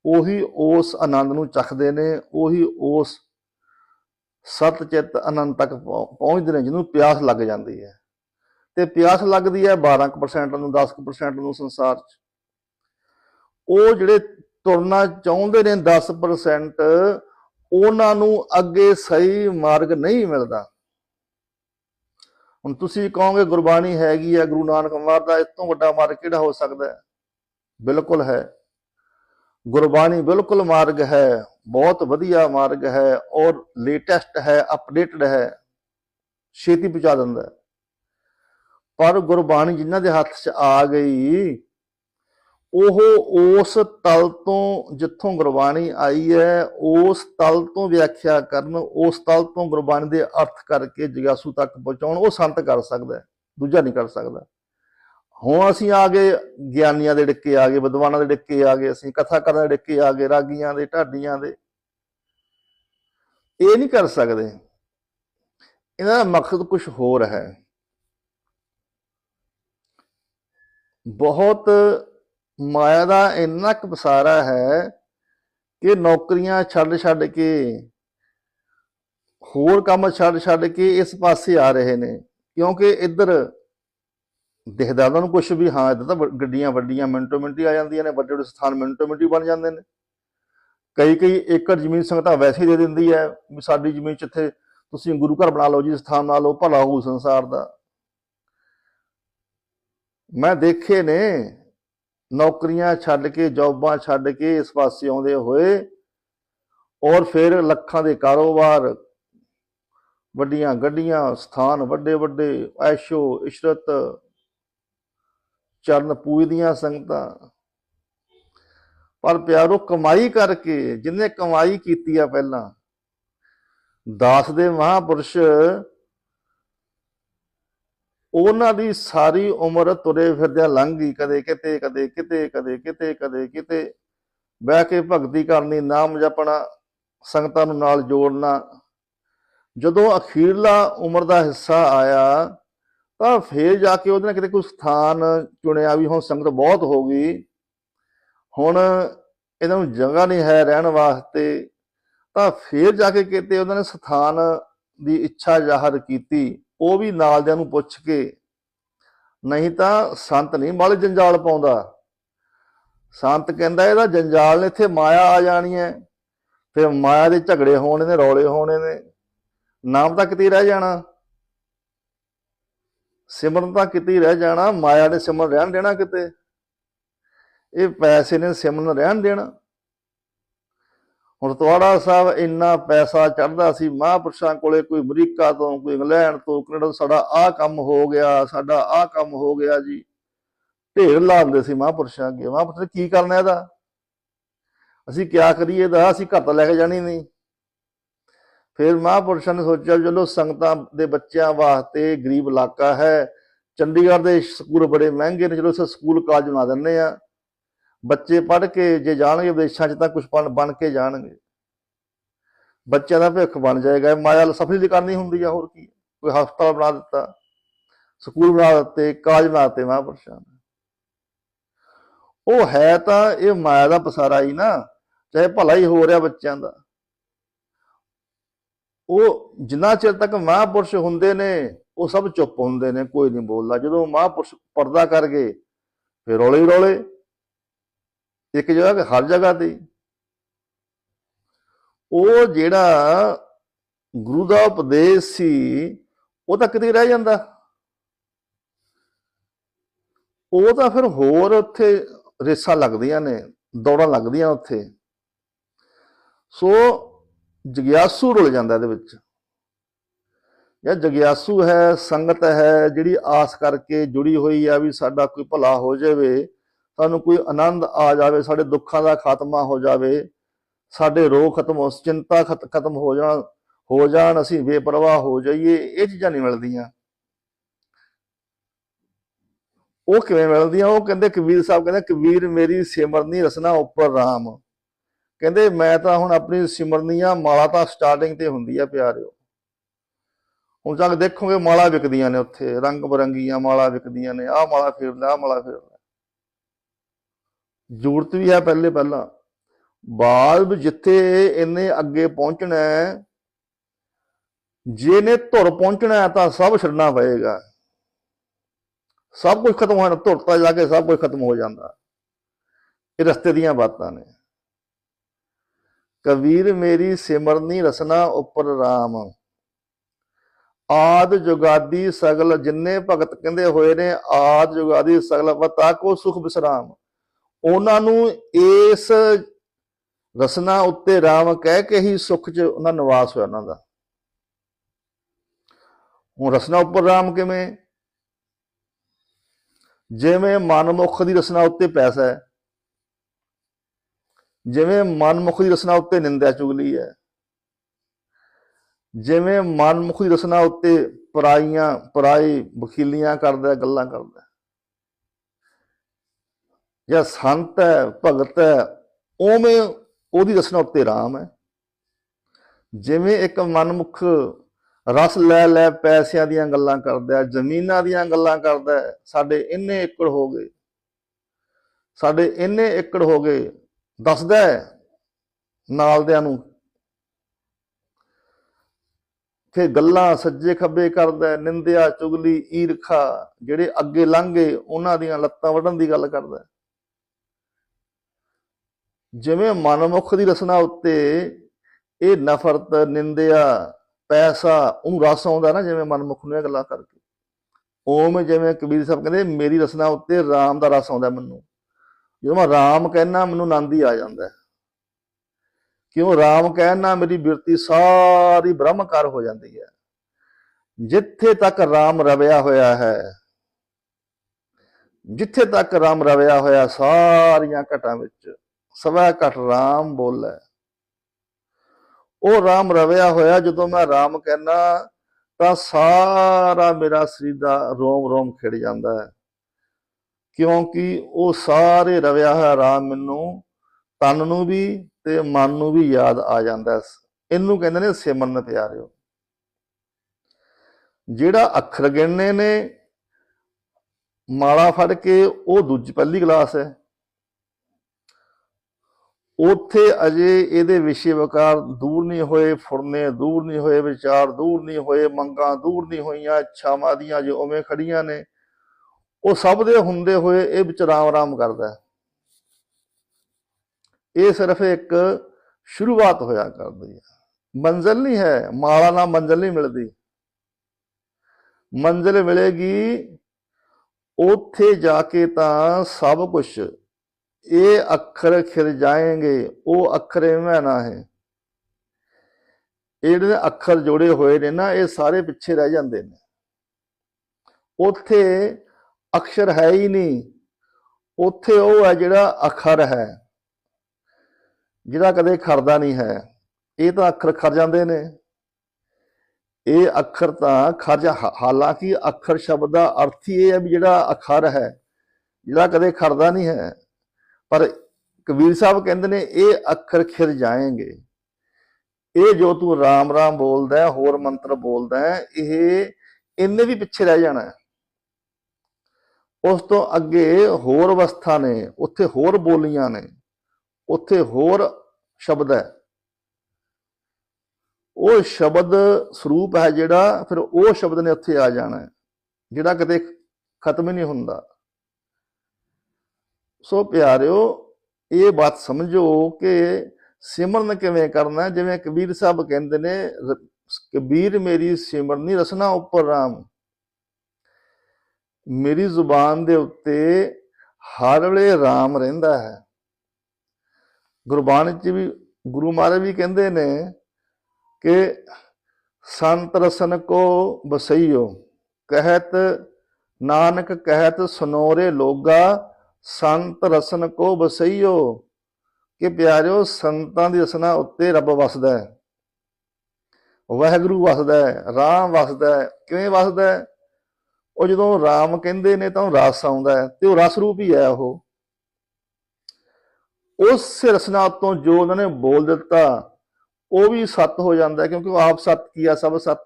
ਉਹੀ ਉਸ ਆਨੰਦ ਨੂੰ ਚਖਦੇ ਨੇ, ਉਹੀ ਉਸ ਸਤ ਚਿੱਤ ਆਨੰਦ ਤੱਕ ਪਹੁੰ- ਪਹੁੰਚਦੇ ਨੇ, ਜਿਹਨੂੰ ਪਿਆਸ ਲੱਗ ਜਾਂਦੀ ਹੈ। ਤੇ ਪਿਆਸ ਲੱਗਦੀ ਹੈ 12% ਨੂੰ 10% ਨੂੰ ਸੰਸਾਰ 'ਚ। ਉਹ ਜਿਹੜੇ ਤੁਰਨਾ ਚਾਹੁੰਦੇ ਨੇ 10% ਉਹਨਾਂ ਨੂੰ ਅੱਗੇ ਸਹੀ ਮਾਰਗ ਨਹੀਂ ਮਿਲਦਾ। ਹੁਣ ਤੁਸੀਂ ਕਹੋਗੇ, ਗੁਰਬਾਣੀ ਹੈਗੀ ਹੈ, ਗੁਰੂ ਨਾਨਕ ਮਾਰ ਦਾ ਇਸ ਤੋਂ ਵੱਡਾ ਮਾਰਗ ਕਿਹੜਾ ਹੋ ਸਕਦਾ ਹੈ? ਬਿਲਕੁਲ ਹੈ। ਗੁਰਬਾਣੀ ਬਿਲਕੁਲ ਮਾਰਗ ਹੈ, ਬਹੁਤ ਵਧੀਆ ਮਾਰਗ ਹੈ ਔਰ ਲੇਟੈਸਟ ਹੈ ਅਪਡੇਟਡ ਹੈ, ਛੇਤੀ ਪਹੁੰਚਾ ਦਿੰਦਾ ਹੈ। ਪਰ ਗੁਰਬਾਣੀ ਜਿਨ੍ਹਾਂ ਦੇ ਹੱਥ 'ਚ ਆ ਗਈ, ਉਹ ਉਸ ਤਲ ਤੋਂ ਜਿੱਥੋਂ ਗੁਰਬਾਣੀ ਆਈ ਹੈ, ਉਸ ਤਲ ਤੋਂ ਵਿਆਖਿਆ ਕਰਨ, ਉਸ ਤਲ ਤੋਂ ਗੁਰਬਾਣੀ ਦੇ ਅਰਥ ਕਰਕੇ ਜਿਗਿਆਸੂ ਤੱਕ ਪਹੁੰਚਾਉਣ, ਉਹ ਸੰਤ ਕਰ ਸਕਦਾ ਦੂਜਾ ਨਹੀਂ ਕਰ ਸਕਦਾ। ਹੁਣ ਅਸੀਂ ਆ ਗਏ, ਗਿਆਨੀਆਂ ਦੇ ਡਿੱਕੇ ਆ ਗਏ, ਵਿਦਵਾਨਾਂ ਦੇ ਡਿੱਕੇ ਆ ਗਏ, ਅਸੀਂ ਕਥਾ ਕਰਨ ਦੇ ਡਿੱਕੇ ਆ ਗਏ, ਰਾਗੀਆਂ ਦੇ, ਢਾਡੀਆਂ ਦੇ। ਇਹ ਨਹੀਂ ਕਰ ਸਕਦੇ। ਇਹਨਾਂ ਦਾ ਮਕਸਦ ਕੁਝ ਹੋਰ ਹੈ। ਬਹੁਤ ਮਾਇਆ ਦਾ ਇੰਨਾ ਕੁ ਪਸਾਰਾ ਹੈ ਕਿ ਨੌਕਰੀਆਂ ਛੱਡ ਛੱਡ ਕੇ, ਹੋਰ ਕੰਮ ਛੱਡ ਛੱਡ ਕੇ ਇਸ ਪਾਸੇ ਆ ਰਹੇ ਨੇ। ਕਿਉਂਕਿ ਇੱਧਰ ਦਿਖਦਾ ਉਹਨਾਂ ਨੂੰ ਕੁਝ ਵੀ, ਹਾਂ ਇੱਧਰ ਤਾਂ ਗੱਡੀਆਂ ਵੱਡੀਆਂ ਮਿੰਟੋ ਮਿੰਟੀ ਆ ਜਾਂਦੀਆਂ ਨੇ, ਵੱਡੇ ਵੱਡੇ ਸਥਾਨ ਮਿੰਟੋ ਮਿੰਟੀ ਬਣ ਜਾਂਦੇ ਨੇ। ਕਈ ਕਈ ਏਕੜ ਜ਼ਮੀਨ ਸੰਗਤਾਂ ਵੈਸੇ ਹੀ ਦੇ ਦਿੰਦੀ ਹੈ ਵੀ ਸਾਡੀ ਜ਼ਮੀਨ 'ਚ ਇੱਥੇ ਤੁਸੀਂ ਗੁਰੂ ਘਰ ਬਣਾ ਲਓ ਜੀ, ਸਥਾਨ ਬਣਾ ਲਓ, ਭਲਾ ਹੋਊ ਸੰਸਾਰ ਦਾ। ਮੈਂ ਦੇਖੇ ਨੇ, ਨੌਕਰੀਆਂ ਛੱਡ ਕੇ, ਜੌਬਾਂ ਛੱਡ ਕੇ ਇਸ ਪਾਸੇ ਆਉਂਦੇ ਹੋਏ ਔਰ ਫਿਰ ਲੱਖਾਂ ਦੇ ਕਾਰੋਬਾਰ, ਵੱਡੀਆਂ ਗੱਡੀਆਂ, ਸਥਾਨ, ਵੱਡੇ ਵੱਡੇ, ਐਸ਼ੋ, ਇਸ਼ਰਤ ਚਰਨ ਪੂਜਦੀਆਂ ਸੰਗਤਾਂ। ਪਰ ਪਿਆਰੋ, ਕਮਾਈ ਕਰਕੇ, ਜਿਨੇ ਕਮਾਈ ਕੀਤੀ ਆ ਪਹਿਲਾਂ, ਦਾਸ ਦੇ ਮਹਾਪੁਰਸ਼, ਉਹਨਾਂ ਦੀ ਸਾਰੀ ਉਮਰ ਤੁਰੇ ਫਿਰਦਿਆਂ ਲੰਘ ਗਈ ਕਦੇ ਕਿਤੇ ਕਦੇ ਕਿਤੇ ਕਦੇ ਕਿਤੇ ਕਦੇ ਕਿਤੇ। ਬਹਿ ਕੇ ਭਗਤੀ ਕਰਨੀ ਨਾਮ ਜਪਣਾ, ਸੰਗਤਾਂ ਨੂੰ ਨਾਲ ਜੋੜਨਾ। ਜਦੋਂ ਅਖੀਰਲਾ ਉਮਰ ਦਾ ਹਿੱਸਾ ਆਇਆ ਤਾਂ ਫੇਰ ਜਾ ਕੇ ਉਹਦੇ ਨਾਲ ਕਿਤੇ ਕੋਈ ਸਥਾਨ ਚੁਣਿਆ ਵੀ ਹੁਣ ਸੰਗਤ ਬਹੁਤ ਹੋ ਗਈ। ਹੁਣ ਇਹਨਾਂ ਨੂੰ ਜਗ੍ਹਾ ਨਹੀਂ ਹੈ ਰਹਿਣ ਵਾਸਤੇ, ਤਾਂ ਫੇਰ ਜਾ ਕੇ ਕਿਤੇ ਉਹਨਾਂ ਨੇ ਸਥਾਨ ਦੀ ਇੱਛਾ ਜ਼ਾਹਰ ਕੀਤੀ, ਉਹ ਵੀ ਨਾਲਦਿਆਂ ਨੂੰ ਪੁੱਛ ਕੇ। ਨਹੀਂ ਤਾਂ ਸੰਤ ਨਹੀਂ ਮਲ ਜੰਜਾਲ ਪਾਉਂਦਾ। ਸੰਤ ਕਹਿੰਦਾ ਇਹਦਾ ਜੰਜਾਲ ਨੇ ਇੱਥੇ ਮਾਇਆ ਆ ਜਾਣੀ ਹੈ। ਫਿਰ ਮਾਇਆ ਦੇ ਝਗੜੇ ਹੋਣੇ ਨੇ, ਰੌਲੇ ਹੋਣੇ ਨੇ। ਨਾਮ ਤਾਂ ਕਿਤੇ ਰਹਿ ਜਾਣਾ। ਸਿਮਰਨ ਤਾਂ ਕਿਤੇ ਰਹਿ ਜਾਣਾ, ਮਾਇਆ ਨੇ ਸਿਮਰਨ ਰਹਿਣ ਦੇਣਾ ਕਿਤੇ। ਇਹ ਪੈਸੇ ਨੇ ਸਿਮਰਨ ਰਹਿਣ ਦੇਣਾ। ਹੁਣ ਤੁਹਾਡਾ ਸਾਹਿਬ ਇੰਨਾ ਪੈਸਾ ਚੜਦਾ ਸੀ, ਮਹਾਂਪੁਰਸ਼ਾਂ ਕੋਲੇ ਕੋਈ ਅਮਰੀਕਾ ਤੋਂ, ਕੋਈ ਇੰਗਲੈਂਡ ਤੋਂ, ਕੈਨੇਡਾ ਸਾਡਾ ਆਹ ਕੰਮ ਹੋ ਗਿਆ, ਸਾਡਾ ਆਹ ਕੰਮ ਹੋ ਗਿਆ ਜੀ। ਢੇਰ ਲਾਉਂਦੇ ਸੀ ਮਹਾਂਪੁਰਸ਼ਾਂ ਅੱਗੇ। ਮਹਾਂਪੁਰਸ਼ ਨੇ ਕੀ ਕਰਨਾ ਇਹਦਾ? ਅਸੀਂ ਕਿਆ ਕਰੀਏ ਦਾ ਅਸੀਂ ਘਰ ਤਾਂ ਲੈ ਕੇ ਜਾਣੀ ਨਹੀਂ। ਫਿਰ ਮਹਾਂਪੁਰਸ਼ਾਂ ਨੇ ਸੋਚਿਆ ਵੀ ਚਲੋ ਸੰਗਤਾਂ ਦੇ ਬੱਚਿਆਂ ਵਾਸਤੇ ਗਰੀਬ ਇਲਾਕਾ ਹੈ, ਚੰਡੀਗੜ੍ਹ ਦੇ ਸਕੂਲ ਬੜੇ ਮਹਿੰਗੇ ਨੇ, ਚਲੋ ਉੱਥੇ ਸਕੂਲ ਕਾਲਜ ਬਣਾ ਦਿੰਦੇ ਆ ਬੱਚੇ ਪੜ੍ਹ ਕੇ ਜੇ ਜਾਣਗੇ ਵਿਦੇਸ਼ਾਂ 'ਚ ਤਾਂ ਕੁਝ ਬਣ ਕੇ ਜਾਣਗੇ। ਬੱਚਿਆਂ ਦਾ ਭਵਿੱਖ ਬਣ ਜਾਏਗਾ। ਮਾਇਆ ਸਫਲੀ ਦੀ ਕਰਨੀ ਹੁੰਦੀ ਆ, ਹੋਰ ਕੀ। ਕੋਈ ਹਸਪਤਾਲ ਬਣਾ ਦਿੱਤਾ, ਸਕੂਲ ਬਣਾ ਦਿੱਤੇ ਕਾਲਜ ਬਣਾ ਦਿੱਤੇ ਮਹਾਂਪੁਰਸ਼ਾਂ ਨੇ। ਉਹ ਹੈ ਤਾਂ ਇਹ ਮਾਇਆ ਦਾ ਪਸਾਰਾ ਹੀ ਨਾ, ਚਾਹੇ ਭਲਾ ਹੀ ਹੋ ਰਿਹਾ ਬੱਚਿਆਂ ਦਾ। ਉਹ ਜਿੰਨਾ ਚਿਰ ਤੱਕ ਮਹਾਂਪੁਰਸ਼ ਹੁੰਦੇ ਨੇ, ਉਹ ਸਭ ਚੁੱਪ ਹੁੰਦੇ ਨੇ, ਕੋਈ ਨਹੀਂ ਬੋਲਦਾ। ਜਦੋਂ ਮਹਾਂਪੁਰਸ਼ ਪਰਦਾ ਕਰ ਗਏ, ਫਿਰ ਰੋਲੇ ਹੀ ਇੱਕ ਜਗ੍ਹਾ ਹਰ ਜਗ੍ਹਾ ਤੇ। ਉਹ ਜਿਹੜਾ ਗੁਰੂ ਦਾ ਉਪਦੇਸ਼ ਸੀ, ਉਹ ਤਾਂ ਕਿਤੇ ਰਹਿ ਜਾਂਦਾ। ਉਹ ਤਾਂ ਫਿਰ ਹੋਰ ਉੱਥੇ ਰੇਸਾਂ ਲੱਗਦੀਆਂ ਨੇ, ਦੌੜਾਂ ਲੱਗਦੀਆਂ ਉੱਥੇ। ਸੋ ਜਗਿਆਸੂ ਰੁਲ ਜਾਂਦਾ ਇਹਦੇ ਵਿੱਚ। ਜਾਂ ਜਗਿਆਸੂ ਹੈ, ਸੰਗਤ ਹੈ, ਜਿਹੜੀ ਆਸ ਕਰਕੇ ਜੁੜੀ ਹੋਈ ਆ ਵੀ ਸਾਡਾ ਕੋਈ ਭਲਾ ਹੋ ਜਾਵੇ, ਸਾਨੂੰ ਕੋਈ ਆਨੰਦ ਆ ਜਾਵੇ, ਸਾਡੇ ਦੁੱਖਾਂ ਦਾ ਖਾਤਮਾ ਹੋ ਜਾਵੇ, ਸਾਡੇ ਰੋਗ ਖਤਮ ਹੋ, ਚਿੰਤਾ ਖਤ- ਖਤਮ ਹੋ ਜਾਣ ਹੋ ਜਾਣ, ਅਸੀਂ ਬੇਪਰਵਾਹ ਹੋ ਜਾਈਏ, ਇਹ ਚੀਜ਼ਾਂ ਨਹੀਂ ਮਿਲਦੀਆਂ। ਉਹ ਕਿਵੇਂ ਮਿਲਦੀਆਂ? ਉਹ ਕਹਿੰਦੇ ਕਬੀਰ ਸਾਹਿਬ ਕਹਿੰਦੇ, ਕਬੀਰ ਮੇਰੀ ਸਿਮਰਨੀ ਰਸਨਾ ਉੱਪਰ ਰਾਮ। ਕਹਿੰਦੇ ਮੈਂ ਤਾਂ ਹੁਣ ਆਪਣੀ ਸਿਮਰਨੀਆਂ ਮਾਲਾ ਤਾਂ ਸਟਾਰਟਿੰਗ ਤੇ ਹੁੰਦੀ ਆ ਪਿਆਰਿਓ। ਹੁਣ ਤੱਕ ਦੇਖੋਗੇ ਮਾਲਾ ਵਿਕਦੀਆਂ ਨੇ ਉੱਥੇ, ਰੰਗ ਬਰੰਗੀਆਂ ਮਾਲਾ ਵਿਕਦੀਆਂ ਨੇ, ਆਹ ਮਾਲਾ ਫੇਰ ਲੈ, ਆਹ ਮਾਲਾ ਫੇਰ ਲੈ। ਜ਼ਰੂਰਤ ਵੀ ਹੈ ਪਹਿਲੇ ਪਹਿਲਾਂ। ਬਾਅਦ ਜਿੱਥੇ ਇਹਨੇ ਅੱਗੇ ਪਹੁੰਚਣਾ ਹੈ, ਜੇ ਨੇ ਧੁਰ ਪਹੁੰਚਣਾ ਹੈ ਤਾਂ ਸਭ ਛੱਡਣਾ ਪਏਗਾ। ਸਭ ਕੁਝ ਖਤਮ ਹੋਣਾ ਧੁਰ ਤਾਂ ਜਾ ਕੇ ਸਭ ਕੁਝ ਖਤਮ ਹੋ ਜਾਂਦਾ। ਇਹ ਰਸਤੇ ਦੀਆਂ ਬਾਤਾਂ ਨੇ। ਕਬੀਰ ਮੇਰੀ ਸਿਮਰਨੀ ਰਸਨਾ ਉੱਪਰ RAM ਆਦ ਜੁਗਾਦੀ ਸਗਲ ਜਿੰਨੇ ਭਗਤ ਕਹਿੰਦੇ ਹੋਏ ਨੇ, ਆਦ ਜੁਗਾਦੀ ਸਗਲ ਵਤਾ ਕੋ ਸੁਖ ਬਿਸਰਾਮ। ਉਹਨਾਂ ਨੂੰ ਇਸ ਰਸਨਾ ਉੱਤੇ RAM ਕਹਿ ਕੇ ਹੀ ਸੁਖ ਚ ਉਹਨਾਂ ਨਿਵਾਸ ਹੋਇਆ ਉਹਨਾਂ ਦਾ। ਹੁਣ ਰਸਨਾ ਉੱਪਰ RAM ਕਿਵੇਂ? ਜਿਵੇਂ ਮਨਮੁਖ ਦੀ ਰਸਨਾ ਉੱਤੇ ਪੈਸਾ ਹੈ। ਜਿਵੇਂ ਮਨਮੁਖ ਦੀ ਰਸਨਾ ਉੱਤੇ ਨਿੰਦਿਆ ਚੁਗਲੀ ਹੈ, ਜਿਵੇਂ ਮਨਮੁਖ ਦੀ ਰਸਨਾ ਉੱਤੇ ਪਰਾਈਆਂ, ਪਰਾਈ ਵਕੀਲੀਆਂ ਕਰਦਾ, ਗੱਲਾਂ ਕਰਦਾ। ਜਾਂ ਸੰਤ ਹੈ, ਭਗਤ ਹੈ, ਉਵੇਂ ਉਹਦੀ ਰਸਨਾ ਉੱਤੇ ਰਾਮ ਹੈ। ਜਿਵੇਂ ਇੱਕ ਮਨਮੁਖ ਰਸ ਲੈ ਲੈ ਪੈਸਿਆਂ ਦੀਆਂ ਗੱਲਾਂ ਕਰਦਾ ਜ਼ਮੀਨਾਂ ਦੀਆਂ ਗੱਲਾਂ ਕਰਦਾ ਸਾਡੇ ਇੰਨੇ ਏਕੜ ਹੋ ਗਏ। ਸਾਡੇ ਇੰਨੇ ਏਕੜ ਹੋ ਗਏ ਦੱਸਦਾ ਹੈ ਨਾਲਦਿਆਂ ਨੂੰ ਫਿਰ ਗੱਲਾਂ ਸੱਜੇ ਖੱਬੇ ਕਰਦਾ ਨਿੰਦਿਆ, ਚੁਗਲੀ, ਈਰਖਾ ਜਿਹੜੇ ਅੱਗੇ ਲੰਘੇ ਉਹਨਾਂ ਦੀਆਂ ਲੱਤਾਂ ਵੱਢਣ ਦੀ ਗੱਲ ਕਰਦਾ ਜਿਵੇਂ ਮਨਮੁਖ ਦੀ ਰਸਨਾ ਉੱਤੇ ਇਹ ਨਫ਼ਰਤ, ਨਿੰਦਿਆ, ਪੈਸਾ, ਉਹਨੂੰ ਰਸ ਆਉਂਦਾ ਨਾ ਜਿਵੇਂ ਮਨਮੁਖ ਨੂੰ ਇਹ ਗੱਲਾਂ ਕਰਕੇ। ਓਮ ਜਿਵੇਂ ਕਬੀਰ ਸਾਹਿਬ ਕਹਿੰਦੇ, ਮੇਰੀ ਰਸਨਾ ਉੱਤੇ ਰਾਮ ਦਾ ਰਸ ਆਉਂਦਾ ਮੈਨੂੰ। ਜਦੋਂ ਮੈਂ ਰਾਮ ਕਹਿਣਾ ਮੈਨੂੰ ਆਨੰਦ ਹੀ ਆ ਜਾਂਦਾ ਹੈ। ਕਿਉਂ RAM ਕਹਿਣਾ ਮੇਰੀ ਬਿਰਤੀ ਸਾਰੀ ਬ੍ਰਹਮਕਾਰ ਹੋ ਜਾਂਦੀ ਹੈ। ਜਿੱਥੇ ਤੱਕ ਰਾਮ ਰਵਿਆ ਹੋਇਆ ਹੈ, ਜਿੱਥੇ ਤੱਕ ਰਾਮ ਰਵਿਆ ਹੋਇਆ, ਸਾਰੀਆਂ ਘਟਾਂ ਵਿੱਚ ਸਵਾ ਘਟ RAM ਬੋਲੇ ਉਹ ਰਾਮ ਰਵਿਆ ਹੋਇਆ, ਜਦੋਂ ਮੈਂ ਰਾਮ ਕਹਿਣਾ ਤਾਂ ਸਾਰਾ ਮੇਰਾ ਸਰੀਰ ਦਾ ਰੋਮ ਰੋਮ ਖਿੜ ਜਾਂਦਾ ਹੈ। ਕਿਉਂਕਿ ਉਹ ਸਾਰੇ ਰਵਿਆ ਹੋਇਆ RAM ਮੈਨੂੰ ਤਨ ਨੂੰ ਵੀ ਤੇ ਮਨ ਨੂੰ ਵੀ ਯਾਦ ਆ ਜਾਂਦਾ ਇਹਨੂੰ ਕਹਿੰਦੇ ਨੇ ਸਿਮਰਨ ਪਿਆਰਿਓ। ਜਿਹੜਾ ਅੱਖਰ ਗਿਣਨੇ ਨੇ, ਮਾਲਾ ਫੜ ਕੇ ਉਹ ਦੂਜੀ, ਪਹਿਲੀ ਕਲਾਸ ਹੈ। ਉੱਥੇ ਅਜੇ ਇਹਦੇ ਵਿਸ਼ੇ ਵਿਕਾਰ ਦੂਰ ਨਹੀਂ ਹੋਏ, ਫੁਰਨੇ ਦੂਰ ਨਹੀਂ ਹੋਏ, ਵਿਚਾਰ ਦੂਰ ਨਹੀਂ ਹੋਏ, ਮੰਗਾਂ ਦੂਰ ਨਹੀਂ ਹੋਈਆਂ, ਇੱਛਾਵਾਂ ਦੀਆਂ ਜੋ ਉਵੇਂ ਖੜੀਆਂ ਨੇ ਉਹ ਸਭ ਦੇ ਹੁੰਦੇ ਹੋਏ ਇਹ ਵਿੱਚ ਰਾਮ ਰਾਮ ਕਰਦਾ ਇਹ ਸਿਰਫ ਇੱਕ ਸ਼ੁਰੂਆਤ ਹੋਇਆ ਕਰਦੀ ਹੈ। ਮੰਜ਼ਿਲ ਨਹੀਂ ਹੈ, ਮਾਲਾ ਨਾਲ ਮੰਜ਼ਿਲ ਨਹੀਂ ਮਿਲਦੀ। ਮੰਜ਼ਿਲ ਮਿਲੇਗੀ, ਉੱਥੇ ਜਾ ਕੇ ਤਾਂ ਸਭ ਕੁਝ ਇਹ ਅੱਖਰ ਖਿਰ ਜਾਏਗੇ, ਉਹ ਅੱਖਰ ਐਵੇਂ ਨਾ ਹੈ। ਇਹ ਅੱਖਰ ਜੋੜੇ ਹੋਏ ਨੇ ਨਾ, ਇਹ ਸਾਰੇ ਪਿੱਛੇ ਰਹਿ ਜਾਂਦੇ ਨੇ। ਉੱਥੇ ਅਕਸ਼ਰ ਹੈ ਹੀ ਨਹੀਂ। ਉੱਥੇ ਉਹ ਹੈ ਜਿਹੜਾ ਅੱਖਰ ਹੈ ਜਿਹੜਾ ਕਦੇ ਖਰਦਾ ਨਹੀਂ ਹੈ। ਇਹ ਤਾਂ ਅੱਖਰ ਖਰ ਜਾਂਦੇ ਨੇ। ਇਹ ਅੱਖਰ ਤਾਂ ਖਰਜ ਹਾਲਾਂਕਿ ਅੱਖਰ ਸ਼ਬਦ ਦਾ ਅਰਥ ਹੀ ਇਹ ਹੈ ਵੀ ਜਿਹੜਾ ਅੱਖਰ ਹੈ, ਜਿਹੜਾ ਕਦੇ ਖਰਦਾ ਨਹੀਂ ਹੈ। ਪਰ ਕਬੀਰ ਸਾਹਿਬ ਕਹਿੰਦੇ ਨੇ, ਇਹ ਅੱਖਰ ਖਿਰ ਜਾਏਂਗੇ। ਇਹ ਜੋ ਤੂੰ ਰਾਮ ਰਾਮ ਬੋਲਦਾ ਹੈ, ਹੋਰ ਮੰਤਰ ਬੋਲਦਾ ਹੈ, ਇਹ ਇੰਨੇ ਵੀ ਪਿੱਛੇ ਰਹਿ ਜਾਣਾ ਹੈ। ਉਸ ਤੋਂ ਅੱਗੇ ਹੋਰ ਅਵਸਥਾ ਨੇ, ਉੱਥੇ ਹੋਰ ਬੋਲੀਆਂ ਨੇ, ਉੱਥੇ ਹੋਰ ਸ਼ਬਦ ਹੈ। ਉਹ ਸ਼ਬਦ ਸਰੂਪ ਹੈ ਜਿਹੜਾ, ਫਿਰ ਉਹ ਸ਼ਬਦ ਨੇ ਉੱਥੇ ਆ ਜਾਣਾ ਹੈ, ਜਿਹੜਾ ਕਦੇ ਖਤਮ ਹੀ ਨਹੀਂ ਹੁੰਦਾ। ਸੋ ਪਿਆਰਿਓ, ਇਹ ਬਾਤ ਸਮਝੋ ਕਿ ਸਿਮਰਨ ਕਿਵੇਂ ਕਰਨਾ ਜਿਵੇਂ ਕਬੀਰ ਸਾਹਿਬ ਕਹਿੰਦੇ ਨੇ ਕਬੀਰ ਮੇਰੀ ਸਿਮਰਨੀ ਰਸਨਾ ਉੱਪਰ ਰਾਮ। ਮੇਰੀ ਜ਼ੁਬਾਨ ਦੇ ਉੱਤੇ ਹਰ ਵੇਲੇ ਰਾਮ ਰਹਿੰਦਾ ਹੈ। ਗੁਰਬਾਣੀ ਚ ਵੀ ਗੁਰੂ ਮਹਾਰਾਜ ਵੀ ਕਹਿੰਦੇ ਨੇ ਕਿ ਸੰਤ ਰਸਨ ਕੋ ਬਸਈਓ ਕਹਿਤ ਨਾਨਕ ਕਹਿਤ ਸੁਨੋਰੇ ਲੋਗਾ, ਸੰਤ ਰਸਨ ਕੋ ਬਸਈਓ ਕਿ ਪਿਆਰਿਓ, ਸੰਤਾਂ ਦੀ ਰਸਨਾ ਉੱਤੇ ਰੱਬ ਵਸਦਾ ਹੈ। ਵਾਹਿਗੁਰੂ ਵਸਦਾ ਹੈ, ਰਾਮ ਵਸਦਾ ਹੈ। ਕਿਵੇਂ ਵਸਦਾ ਹੈ? ਉਹ ਜਦੋਂ ਰਾਮ ਕਹਿੰਦੇ ਨੇ ਤਾਂ ਉਹ ਰਸ ਆਉਂਦਾ ਹੈ ਤੇ ਉਹ ਰਸ ਰੂਪ ਹੀ ਹੈ ਉਹ। ਉਸ ਰਸਨਾ ਤੋਂ ਜੋ ਉਹਨਾਂ ਨੇ ਬੋਲ ਦਿੱਤਾ, ਉਹ ਵੀ ਸੱਤ ਹੋ ਜਾਂਦਾ ਕਿਉਂਕਿ ਉਹ ਆਪ ਸੱਤ ਕੀਆ ਸਭ ਸੱਤ।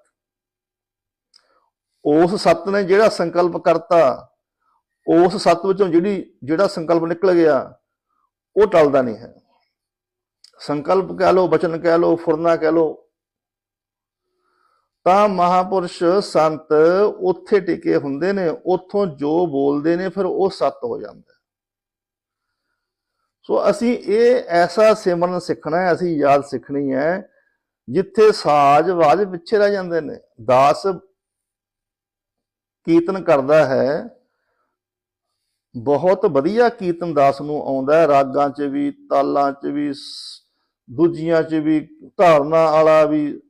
ਉਸ ਸੱਤ ਨੇ ਜਿਹੜਾ ਸੰਕਲਪ ਕਰਤਾ, ਉਸ ਸੱਤ ਵਿੱਚੋਂ ਜਿਹੜੀ, ਜਿਹੜਾ ਸੰਕਲਪ ਨਿਕਲ ਗਿਆ, ਉਹ ਟਲਦਾ ਨਹੀਂ ਹੈ। ਸੰਕਲਪ ਕਹਿ ਲੋ ਬਚਨ ਕਹਿ ਲੋ ਫੁਰਨਾ ਕਹਿ ਲੋ ਤਾਂ ਮਹਾਪੁਰਸ਼ ਸੰਤ ਉੱਥੇ ਟਿਕੇ ਹੁੰਦੇ ਨੇ, ਉੱਥੋਂ ਜੋ ਬੋਲਦੇ ਨੇ ਫਿਰ ਉਹ ਸੱਤ ਹੋ ਜਾਂਦਾ। ਸੋ ਅਸੀਂ ਇਹ ਐਸਾ ਸਿਮਰਨ ਸਿੱਖਣਾ ਹੈ, ਅਸੀਂ ਯਾਦ ਸਿੱਖਣੀ ਹੈ, ਜਿੱਥੇ ਸਾਜ ਵਾਜ ਪਿੱਛੇ ਰਹਿ ਜਾਂਦੇ ਨੇ। ਦਾਸ ਕੀਰਤਨ ਕਰਦਾ ਹੈ, ਬਹੁਤ ਵਧੀਆ ਕੀਰਤਨ ਦਾਸ ਨੂੰ ਆਉਂਦਾ ਹੈ, ਰਾਗਾਂ 'ਚ ਵੀ, ਤਾਲਾਂ 'ਚ ਵੀ ਦੂਜੀਆਂ 'ਚ ਵੀ, ਧਾਰਨਾ ਵਾਲਾ ਵੀ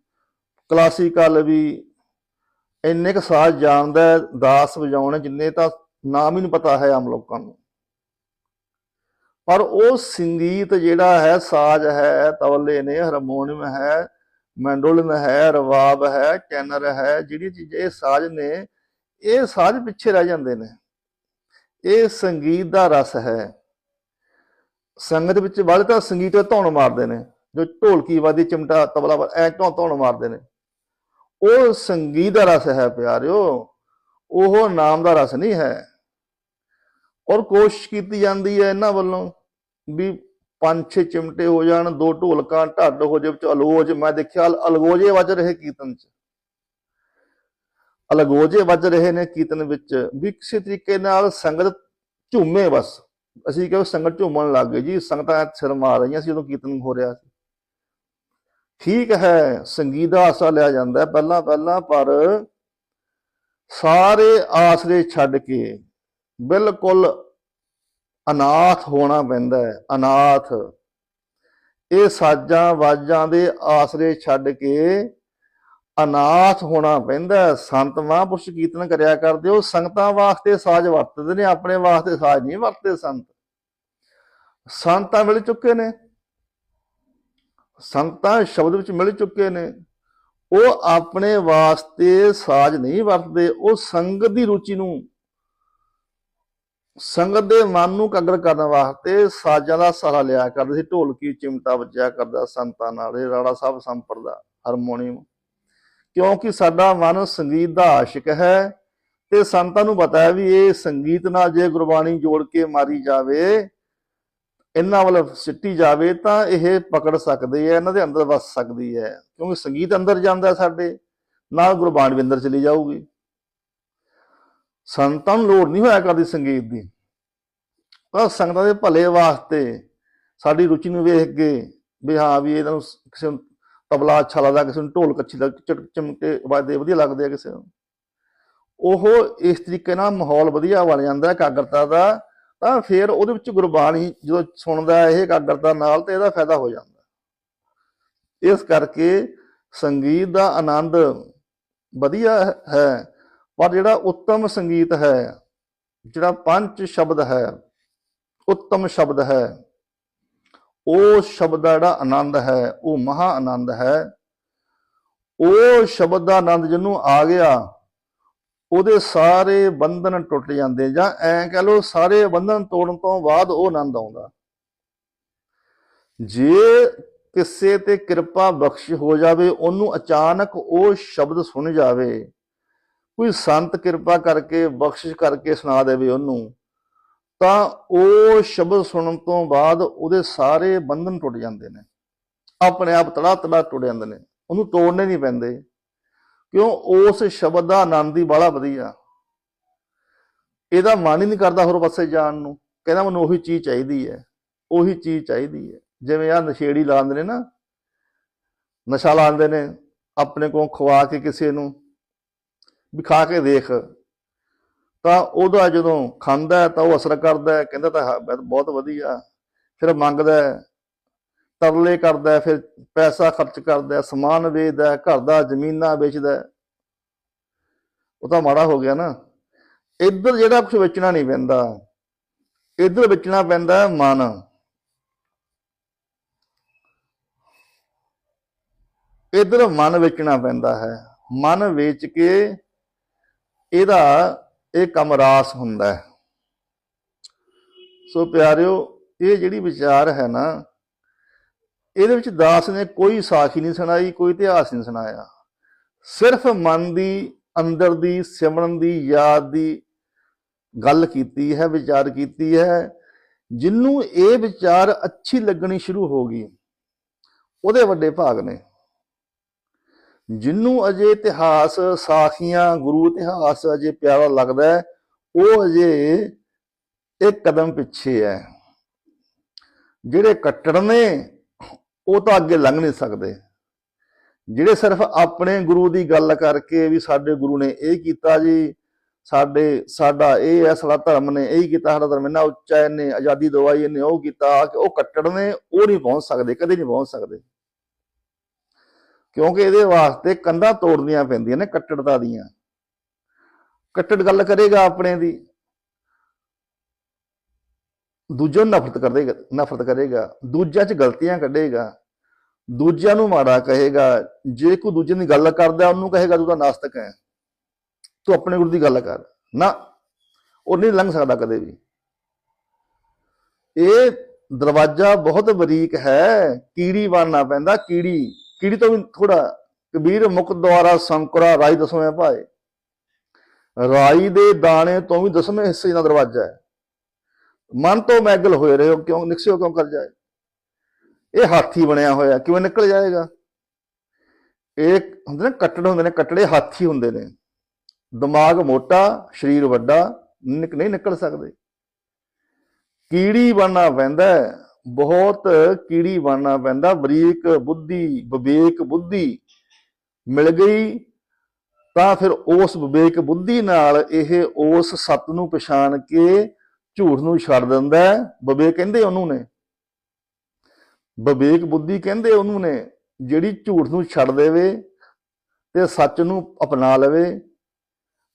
ਕਲਾਸੀਕਲ ਵੀ ਇੰਨੇ ਕੁ ਸਾਜ਼ ਜਾਣਦਾ ਹੈ, ਦਾਸ ਵਜਾਉਣ ਜਿੰਨੇ ਤਾਂ ਨਾਮ ਹੀ ਨਹੀਂ ਪਤਾ ਹੈ ਆਮ ਲੋਕਾਂ ਨੂੰ। ਪਰ ਉਹ ਸੰਗੀਤ ਜਿਹੜਾ ਹੈ, ਸਾਜ਼ ਹੈ ਤਬਲੇ ਨੇ, ਹਾਰਮੋਨੀਅਮ ਹੈ, ਮੈਂਡੋਲਿਨ ਹੈ, ਰਵਾਬ ਹੈ ਕੈਨਰ ਹੈ ਜਿਹੜੀ ਚੀਜ਼ਾਂ ਇਹ ਸਾਜ਼ ਨੇ, ਇਹ ਸਾਜ਼ ਪਿੱਛੇ ਰਹਿ ਜਾਂਦੇ ਨੇ। ਇਹ ਸੰਗੀਤ ਦਾ ਰਸ ਹੈ। ਸੰਗਤ ਵਿੱਚ ਵੱਧ ਤਾਂ ਸੰਗੀਤ ਤੇ ਧੌਣ ਮਾਰਦੇ ਨੇ, ਜੋ ਢੋਲਕੀ ਵਾਦੀ ਚਿਮਟਾ, ਤਬਲਾ ਵਾ- ਐ ਧੌਣ ਧੌਣ ਮਾਰਦੇ ਨੇ। ਉਹ ਸੰਗੀਤ ਦਾ ਰਸ ਹੈ ਪਿਆਰਿਓ, ਉਹ ਨਾਮ ਦਾ ਰਸ ਨਹੀਂ ਹੈ। ਔਰ ਕੋਸ਼ਿਸ਼ ਕੀਤੀ ਜਾਂਦੀ ਹੈ ਇਹਨਾਂ ਵੱਲੋਂ ਵੀ ਪੰਜ ਛੇ ਚਿਮਟੇ ਹੋ ਜਾਣ, ਦੋ ਢੋਲਕਾਂ, ਢੱਡ ਹੋ ਜੇ ਵਿੱਚ ਅਲੋਜ ਮੈਂ ਦੇਖਿਆ ਅਲਗੋਜੇ ਵੱਜ ਰਹੇ ਕੀਰਤਨ ਚ। ਅਲਗੋਜੇ ਵੱਜ ਰਹੇ ਨੇ ਕੀਰਤਨ ਵਿੱਚ। ਵੀ ਕਿਸੇ ਤਰੀਕੇ ਨਾਲ ਸੰਗਤ ਝੂਮੇ ਬਸ। ਅਸੀਂ ਕਿਹਾ ਸੰਗਤ ਝੂਮਣ ਲੱਗ ਗਈ ਜੀ। ਸੰਗਤਾਂ ਸਿਰ ਮਾਰ ਰਹੀਆਂ ਸੀ ਜਦੋਂ ਕੀਰਤਨ ਹੋ ਰਿਹਾ ਸੀ। ਠੀਕ ਹੈ, ਸੰਗੀਤ ਦਾ ਆਸਰਾ ਲਿਆ ਜਾਂਦਾ ਪਹਿਲਾਂ ਪਹਿਲਾਂ, ਪਰ ਸਾਰੇ ਆਸਰੇ ਛੱਡ ਕੇ ਬਿਲਕੁਲ ਅਨਾਥ ਹੋਣਾ ਪੈਂਦਾ ਹੈ, ਅਨਾਥ। ਇਹ ਸਾਜ਼ਾਂ ਵਾਜਾਂ ਦੇ ਆਸਰੇ ਛੱਡ ਕੇ ਅਨਾਥ ਹੋਣਾ ਪੈਂਦਾ ਸੰਤ ਮਹਾਂਪੁਰਸ਼ ਕੀਰਤਨ ਕਰਿਆ ਕਰਦੇ, ਉਹ ਸੰਗਤਾਂ ਵਾਸਤੇ ਸਾਜ਼ ਵਰਤਦੇ ਨੇ, ਆਪਣੇ ਵਾਸਤੇ ਸਾਜ਼ ਨਹੀਂ ਵਰਤਦੇ ਸੰਤ। ਸੰਤਾਂ ਮਿਲ ਚੁੱਕੇ ਨੇ। ਸੰਤਾਂ ਸ਼ਬਦ ਵਿੱਚ ਮਿਲ ਚੁੱਕੇ ਨੇ। ਉਹ ਆਪਣੇ ਵਾਸਤੇ ਸਾਜ਼ ਨਹੀਂ ਵਰਤਦੇ, ਉਹ ਸੰਗਤ ਦੀ ਰੁਚੀ ਨੂੰ, ਸੰਗਤ ਦੇ ਮਨ ਨੂੰ ਕਗਰ ਕਰਨ ਵਾਸਤੇ ਸਾਜ਼ਾਂ ਦਾ ਸਹਾਰਾ ਲਿਆ ਕਰਦੇ ਸੀ। ਢੋਲਕੀ ਚਿਮਟਾ ਵੱਜਿਆ ਕਰਦਾ ਸੰਤਾਂ ਨਾਲ, ਇਹ ਰਾੜਾ ਸਾਹਿਬ ਸੰਪਰਦਾ ਹਾਰਮੋਨੀਅਮ ਕਿਉਂਕਿ ਸਾਡਾ ਮਨ ਸੰਗੀਤ ਦਾ ਆਸ਼ਿਕ ਹੈ ਤੇ ਸੰਤਾਂ ਨੂੰ ਪਤਾ ਹੈ ਵੀ ਇਹ ਸੰਗੀਤ ਨਾਲ ਜੇ ਗੁਰਬਾਣੀ ਜੋੜ ਕੇ ਮਾਰੀ ਜਾਵੇ ਇਹਨਾਂ ਵੱਲ ਸਿੱਟੀ ਜਾਵੇ ਤਾਂ ਇਹ ਪਕੜ ਸਕਦੇ ਆ, ਇਹਨਾਂ ਦੇ ਅੰਦਰ ਵਸ ਸਕਦੀ ਹੈ ਕਿਉਂਕਿ ਸੰਗੀਤ ਅੰਦਰ ਜਾਂਦਾ ਸਾਡੇ, ਨਾਲ ਗੁਰਬਾਣੀ ਵੀ ਅੰਦਰ ਚਲੀ ਜਾਊਗੀ। ਸੰਤਾਂ ਨੂੰ ਲੋੜ ਨਹੀਂ ਹੋਇਆ ਕਰਦੀ ਸੰਗੀਤ ਦੀ। ਪਰ ਸੰਗਤਾਂ ਦੇ ਭਲੇ ਵਾਸਤੇ ਸਾਡੀ ਰੁਚੀ ਨੂੰ ਵੇਖ ਕੇ ਵੀ ਹਾਂ ਵੀ ਇਹਨਾਂ ਨੂੰ ਕਿਸੇ ਨੂੰ ਤਬਲਾ ਅੱਛਾ ਲੱਗਦਾ, ਕਿਸੇ ਨੂੰ ਢੋਲ ਕੱਚੀ ਲੱਗ ਚਮਕੇ ਵੱਜਦੇ, ਵਧੀਆ ਲੱਗਦੇ ਆ ਕਿਸੇ ਨੂੰ। ਉਹ ਇਸ ਤਰੀਕੇ ਨਾਲ ਮਾਹੌਲ ਵਧੀਆ ਬਣ ਜਾਂਦਾ ਹੈ ਇਕਾਗਰਤਾ ਦਾ ਤਾਂ ਫਿਰ ਉਹਦੇ ਵਿੱਚ ਗੁਰਬਾਣੀ ਜਦੋਂ ਸੁਣਦਾ ਹੈ, ਇਹ ਇਕਾਗਰਤਾ ਨਾਲ ਤੇ ਇਹਦਾ ਫਾਇਦਾ ਹੋ ਜਾਂਦਾ ਇਸ ਕਰਕੇ ਸੰਗੀਤ ਦਾ ਆਨੰਦ ਵਧੀਆ ਹੈ, ਪਰ ਜਿਹੜਾ ਉੱਤਮ ਸੰਗੀਤ ਹੈ, ਜਿਹੜਾ ਪੰਜ ਸ਼ਬਦ ਹੈ, ਉੱਤਮ ਸ਼ਬਦ ਹੈ, ਉਹ ਸ਼ਬਦ ਦਾ ਜਿਹੜਾ ਆਨੰਦ ਹੈ, ਉਹ ਮਹਾ ਆਨੰਦ ਹੈ। ਉਹ ਸ਼ਬਦ ਦਾ ਆਨੰਦ ਜਿਹਨੂੰ ਆ ਗਿਆ ਉਹਦੇ ਸਾਰੇ ਬੰਧਨ ਟੁੱਟ ਜਾਂਦੇ ਜਾਂ ਐਂ ਕਹ ਲੋ ਸਾਰੇ ਬੰਧਨ ਤੋੜਨ ਤੋਂ ਬਾਅਦ ਉਹ ਆਨੰਦ ਆਉਂਦਾ। ਜੇ ਕਿਸੇ ਤੇ ਕਿਰਪਾ ਬਖਸ਼ ਹੋ ਜਾਵੇ, ਉਹਨੂੰ ਅਚਾਨਕ ਉਹ ਸ਼ਬਦ ਸੁਣ ਜਾਵੇ, ਕੋਈ ਸੰਤ ਕਿਰਪਾ ਕਰਕੇ ਬਖਸ਼ਿਸ਼ ਕਰਕੇ ਸੁਣਾ ਦੇਵੇ ਉਹਨੂੰ, ਤਾਂ ਉਹ ਸ਼ਬਦ ਸੁਣਨ ਤੋਂ ਬਾਅਦ ਉਹਦੇ ਸਾਰੇ ਬੰਧਨ ਟੁੱਟ ਜਾਂਦੇ ਨੇ। ਆਪਣੇ ਆਪ ਤੜਾ ਤੜਾ ਟੁੱਟ ਜਾਂਦੇ ਨੇ। ਉਹਨੂੰ ਤੋੜਨੇ ਨਹੀਂ ਪੈਂਦੇ। ਕਿਉਂ ਉਸ ਸ਼ਬਦ ਦਾ ਆਨੰਦ ਹੀ ਬੜਾ ਵਧੀਆ। ਇਹਦਾ ਮਨ ਹੀ ਨਹੀਂ ਕਰਦਾ ਹੋਰ ਪਾਸੇ ਜਾਣ ਨੂੰ। ਕਹਿੰਦਾ ਮੈਨੂੰ ਉਹੀ ਚੀਜ਼ ਚਾਹੀਦੀ ਹੈ ਉਹੀ ਚੀਜ਼ ਚਾਹੀਦੀ ਹੈ। ਜਿਵੇਂ ਆ ਨਸ਼ੇੜੀ ਲਾਉਂਦੇ ਨੇ ਨਾ ਨਸ਼ਾ ਲਾਉਂਦੇ ਨੇ ਆਪਣੇ ਕੋਲ ਖਵਾ ਕੇ ਕਿਸੇ ਨੂੰ ਵੀ ਖਾ ਕੇ ਦੇਖ। ਤਾਂ ਉਹਦਾ ਜਦੋਂ ਖਾਂਦਾ ਤਾਂ ਉਹ ਅਸਰ ਕਰਦਾ ਕਹਿੰਦਾ ਤਾਂ ਹਾਂ, ਬਹੁਤ ਵਧੀਆ। ਫਿਰ ਮੰਗਦਾ ਤਰਲੇ ਕਰਦਾ ਫਿਰ ਪੈਸਾ ਖਰਚ ਕਰਦਾ ਸਮਾਨ ਵੇਚਦਾ ਘਰ ਦਾ ਜ਼ਮੀਨਾਂ ਵੇਚਦਾ ਉਹ ਤਾਂ ਮਾੜਾ ਹੋ ਗਿਆ ਨਾ। ਇੱਧਰ ਜਿਹੜਾ ਕੁਝ ਵੇਚਣਾ ਨਹੀਂ ਪੈਂਦਾ, ਇੱਧਰ ਵੇਚਣਾ ਪੈਂਦਾ ਮਨ। ਇੱਧਰ ਮਨ ਵੇਚਣਾ ਪੈਂਦਾ ਹੈ। ਮਨ ਵੇਚ ਕੇ ਇਹਦਾ ਇਹ ਕੰਮ ਰਾਸ ਹੁੰਦਾ ਹੈ। ਸੋ ਪਿਆਰਿਓ, ਇਹ ਜਿਹੜੀ ਵਿਚਾਰ ਹੈ ਨਾ ਇਹਦੇ ਵਿੱਚ ਦਾਸ ਨੇ ਕੋਈ ਸਾਖੀ ਨਹੀਂ ਸੁਣਾਈ, ਕੋਈ ਇਤਿਹਾਸ ਨਹੀਂ ਸੁਣਾਇਆ। ਸਿਰਫ ਮਨ ਦੀ, ਅੰਦਰ ਦੀ, ਸਿਮਰਨ ਦੀ, ਯਾਦ ਦੀ ਗੱਲ ਕੀਤੀ ਹੈ, ਵਿਚਾਰ ਕੀਤੀ ਹੈ, ਜਿੰਨੂੰ ਇਹ ਵਿਚਾਰ ਅੱਛੀ ਲੱਗਣੀ ਸ਼ੁਰੂ ਹੋ ਗਈ। ਉਹਦੇ ਵੱਡੇ ਭਾਗ ਨੇ। ਜਿੰਨੂੰ ਅਜੇ ਇਤਿਹਾਸ, ਸਾਖੀਆਂ, ਗੁਰੂ ਇਤਿਹਾਸ ਅਜੇ ਪਿਆਰਾ ਲੱਗਦਾ ਹੈ, ਉਹ ਅਜੇ ਇੱਕ ਕਦਮ ਪਿੱਛੇ ਹੈ। ਜਿਹੜੇ ਕੱਟੜ ਨੇ ਉਹ ਤਾਂ ਅੱਗੇ ਲੰਘ ਨਹੀਂ ਸਕਦੇ। ਜਿਹੜੇ ਸਿਰਫ ਆਪਣੇ ਗੁਰੂ ਦੀ ਗੱਲ ਕਰਕੇ ਵੀ ਸਾਡੇ ਗੁਰੂ ਨੇ ਇਹ ਕੀਤਾ ਜੀ, ਸਾਡੇ, ਸਾਡਾ ਇਹ ਹੈ, ਸਾਡਾ ਧਰਮ ਨੇ ਇਹ ਹੀ ਕੀਤਾ, ਸਾਡਾ ਧਰਮ ਇਹਨਾਂ ਉੱਚਾ ਇਹਨੇ ਆਜ਼ਾਦੀ ਦਵਾਈ ਇਹਨੇ ਉਹ ਕੀਤਾ ਕਿ ਉਹ ਕੱਟੜ ਨੇ, ਉਹ ਨਹੀਂ ਪਹੁੰਚ ਸਕਦੇ, ਕਦੇ ਨਹੀਂ ਪਹੁੰਚ ਸਕਦੇ। ਕਿਉਂਕਿ ਇਹਦੇ ਵਾਸਤੇ ਕੰਧਾਂ ਤੋੜਨੀਆਂ ਪੈਂਦੀਆਂ ਨੇ ਕੱਟੜਤਾ ਦੀਆਂ। ਕੱਟੜ ਗੱਲ ਕਰੇਗਾ ਆਪਣੇ ਦੀ। ਦੂਜੇ ਨਫ਼ਰਤ ਕਰੇਗਾ ਨਫ਼ਰਤ ਕਰੇਗਾ। ਦੂਜਿਆਂ 'ਚ ਗਲਤੀਆਂ ਕੱਢੇਗਾ। ਦੂਜਿਆਂ ਨੂੰ ਮਾੜਾ ਕਹੇਗਾ, ਜੇ ਕੋਈ ਦੂਜੇ ਦੀ ਗੱਲ ਕਰਦਾ, ਉਹਨੂੰ ਕਹੇਗਾ, ਤੂੰ ਤਾਂ ਨਾਸਤਕ ਹੈ। ਤੂੰ ਆਪਣੇ ਗੁਰੂ ਦੀ ਗੱਲ ਕਰ। ਨਾ, ਉਹ ਨਹੀਂ ਲੰਘ ਸਕਦਾ ਕਦੇ ਵੀ। ਇਹ ਦਰਵਾਜ਼ਾ ਬਹੁਤ ਬਰੀਕ ਹੈ, ਕੀੜੀ ਬਣਨਾ ਪੈਂਦਾ। ਕੀੜੀ ਕੀੜੀ ਤੋਂ ਵੀ ਥੋੜਾ ਕਬੀਰ ਮੁਖ ਦੁਆਰਾ ਸੰਕਰਾ ਰਾਈ ਦਸਵੇਂ ਭਾਏ ਰਾਈ ਦੇ ਦਾਣੇ ਤੋਂ ਵੀ ਦਸਵੇਂ ਹਿੱਸੇ ਦਾ ਦਰਵਾਜ਼ਾ ਹੈ। ਮਨ ਤੋਂ ਮੈਗਲ ਹੋਏ ਰਹੇ ਹੋ ਕਿਉਂ, ਨਿਕਸਿਓ ਕਿਉਂ ਕਰ ਜਾਏ? ਇਹ ਹਾਥੀ ਬਣਿਆ ਹੋਇਆ, ਕਿਵੇਂ ਨਿਕਲ ਜਾਏਗਾ? ਇਹ ਹੁੰਦੇ ਨੇ ਕੱਟੜ, ਹੁੰਦੇ ਨੇ ਕੱਟੜੇ ਹਾਥੀ ਹੁੰਦੇ ਨੇ। ਦਿਮਾਗ ਮੋਟਾ, ਸਰੀਰ ਵੱਡਾ ਨਹੀਂ ਨਿਕਲ ਸਕਦੇ। ਕੀੜੀ ਬਣਨਾ ਪੈਂਦਾ ਬਹੁਤ ਕੀੜੀ ਬਣਨਾ ਪੈਂਦਾ। ਬਰੀਕ ਬੁੱਧੀ, ਵਿਵੇਕ ਬੁੱਧੀ ਮਿਲ ਗਈ, ਤਾਂ ਫਿਰ ਉਸ ਵਿਵੇਕ ਬੁੱਧੀ ਨਾਲ ਇਹ ਉਸ ਸੱਤ ਨੂੰ ਪਛਾਣ ਕੇ ਝੂਠ ਨੂੰ ਛੱਡ ਦਿੰਦਾ ਹੈ। ਵਿਵੇਕ ਕਹਿੰਦੇ ਉਹਨੂੰ ਨੇ। ਵਿਵੇਕ ਬੁੱਧੀ ਕਹਿੰਦੇ ਉਹਨੂੰ ਨੇ, ਜਿਹੜੀ ਝੂਠ ਨੂੰ ਛੱਡ ਦੇਵੇ ਤੇ ਸੱਚ ਨੂੰ ਅਪਣਾ ਲਵੇ।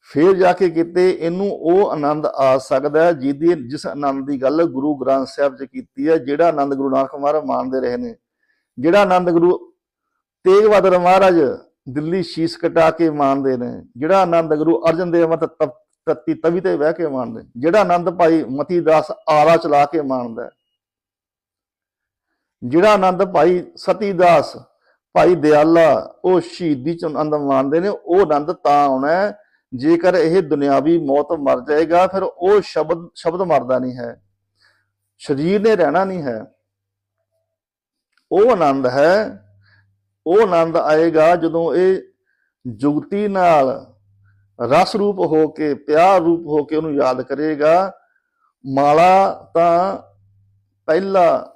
ਫੇਰ ਜਾ ਕੇ ਕਿਤੇ ਇਹਨੂੰ ਉਹ ਆਨੰਦ ਆ ਸਕਦਾ ਜਿਹਦੀ, ਜਿਸ ਆਨੰਦ ਦੀ ਗੱਲ ਗੁਰੂ ਗ੍ਰੰਥ ਸਾਹਿਬ 'ਚ ਕੀਤੀ ਹੈ, ਜਿਹੜਾ ਆਨੰਦ ਗੁਰੂ ਨਾਨਕ ਮਹਾਰਾਜ ਮਾਣਦੇ ਰਹੇ ਨੇ। ਜਿਹੜਾ ਆਨੰਦ ਗੁਰੂ ਤੇਗ ਬਹਾਦਰ ਮਹਾਰਾਜ ਦਿੱਲੀ ਸ਼ੀਸ਼ ਕਟਾ ਕੇ ਮਾਣਦੇ ਨੇ, ਜਿਹੜਾ ਆਨੰਦ ਗੁਰੂ ਅਰਜਨ ਦੇਵ ਮਤ ਤਤੀ ਤਵੀ ਤੇ ਬਹਿ ਕੇ ਮਾਣਦੇ ਜਿਹੜਾ ਆਨੰਦ ਭਾਈ ਮਤੀ ਦਾਸ ਆਰਾ ਚਲਾ ਕੇ ਮਾਣਦਾ ਜਿਹੜਾ ਆਨੰਦ ਭਾਈ ਸਤੀ ਦਾਸ ਭਾਈ ਦਿਆਲਾ, ਉਹ ਸ਼ਹੀਦੀ ਚ ਆਨੰਦ ਮਾਣਦੇ ਨੇ, ਉਹ ਆਨੰਦ ਤਾਂ ਆਉਣਾ ਜੇਕਰ ਇਹ ਦੁਨਿਆਵੀ ਮੌਤ ਮਰ ਜਾਏਗਾ, ਫਿਰ ਉਹ ਸ਼ਬਦ ਸ਼ਬਦ ਮਰਦਾ ਨਹੀਂ ਹੈ, ਸਰੀਰ ਨੇ ਰਹਿਣਾ ਨਹੀਂ ਹੈ। ਉਹ ਆਨੰਦ ਹੈ, ਉਹ ਆਨੰਦ ਆਏਗਾ ਜਦੋਂ ਇਹ ਜੁਗਤੀ ਨਾਲ ਰਸ ਰੂਪ ਹੋ ਕੇ, ਪਿਆਰ ਰੂਪ ਹੋ ਕੇ ਉਹਨੂੰ ਯਾਦ ਕਰੇਗਾ। ਮਾਲਾ ਤਾਂ ਪਹਿਲਾ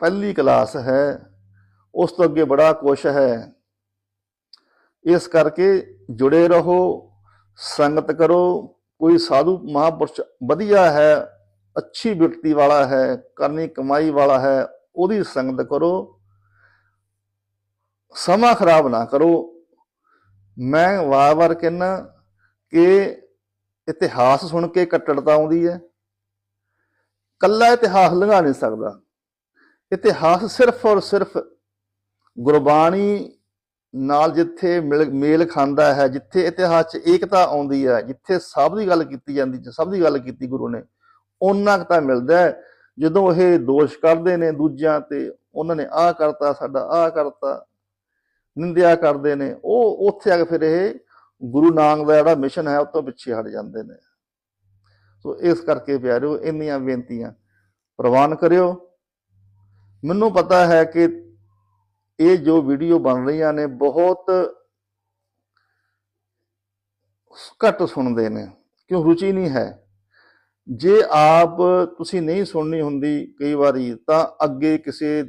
ਪਹਿਲੀ ਕਲਾਸ ਹੈ, ਉਸ ਤੋਂ ਅੱਗੇ ਬੜਾ ਕੁਛ ਹੈ। ਇਸ ਕਰਕੇ ਜੁੜੇ ਰਹੋ, ਸੰਗਤ ਕਰੋ, ਕੋਈ ਸਾਧੂ ਮਹਾਪੁਰਸ਼ ਵਧੀਆ ਹੈ, ਅੱਛੀ ਬਿਰਤੀ ਵਾਲਾ ਹੈ, ਕਰਨੀ ਕਮਾਈ ਵਾਲਾ ਹੈ, ਉਹਦੀ ਸੰਗਤ ਕਰੋ। ਸਮਾਂ ਖਰਾਬ ਨਾ ਕਰੋ। ਮੈਂ ਵਾਰ-ਵਾਰ ਕਹਿੰਨਾ ਕਿ ਇਤਿਹਾਸ ਸੁਣ ਕੇ ਕੱਟੜਤਾ ਆਉਂਦੀ ਹੈ। ਕੱਲਾ ਇਤਿਹਾਸ ਲੰਘਾ ਨਹੀਂ ਸਕਦਾ। ਇਤਿਹਾਸ ਸਿਰਫ ਔਰ ਸਿਰਫ ਗੁਰਬਾਣੀ ਨਾਲ ਜਿੱਥੇ ਮਿਲ- ਮੇਲ ਖਾਂਦਾ ਹੈ, ਜਿੱਥੇ ਇਤਿਹਾਸ 'ਚ ਏਕਤਾ ਆਉਂਦੀ ਹੈ, ਜਿੱਥੇ ਸਭ ਦੀ ਗੱਲ ਕੀਤੀ ਜਾਂਦੀ, ਸਭ ਦੀ ਗੱਲ ਕੀਤੀ ਗੁਰੂ ਨੇ ਉਹਨਾਂ ਕੁ ਤਾਂ ਮਿਲਦਾ ਹੈ। ਜਦੋਂ ਇਹ ਦੋਸ਼ ਕਰਦੇ ਨੇ ਦੂਜਿਆਂ ਤੇ, ਉਹਨਾਂ ਨੇ ਆਹ ਕਰਤਾ, ਸਾਡਾ ਆਹ ਕਰਤਾ, ਨਿੰਦਿਆ ਕਰਦੇ ਨੇ, ਉਹ ਉੱਥੇ ਆ ਕੇ ਫਿਰ ਇਹ ਗੁਰੂ ਨਾਨਕ ਦਾ ਜਿਹੜਾ ਮਿਸ਼ਨ ਹੈ, ਉਹ ਤੋਂ ਪਿੱਛੇ ਹਟ ਜਾਂਦੇ ਨੇ। ਸੋ ਇਸ ਕਰਕੇ ਪਿਆਰਿਓ, ਇੰਨੀਆਂ ਬੇਨਤੀਆਂ ਪ੍ਰਵਾਨ ਕਰਿਓ। ਮੈਨੂੰ ਪਤਾ ਹੈ ਕਿ ਇਹ ਜੋ ਵੀਡੀਓ ਬਣ ਰਹੀਆਂ ਨੇ ਬਹੁਤ ਘੱਟ ਸੁਣਦੇ ਨੇ, ਕਿਉਂ ਰੁਚੀ ਨਹੀਂ ਹੈ। ਜੇ ਆਪ ਤੁਸੀਂ ਨਹੀਂ ਸੁਣਨੀ ਹੁੰਦੀ ਕਈ ਵਾਰੀ, ਤਾਂ ਅੱਗੇ ਕਿਸੇ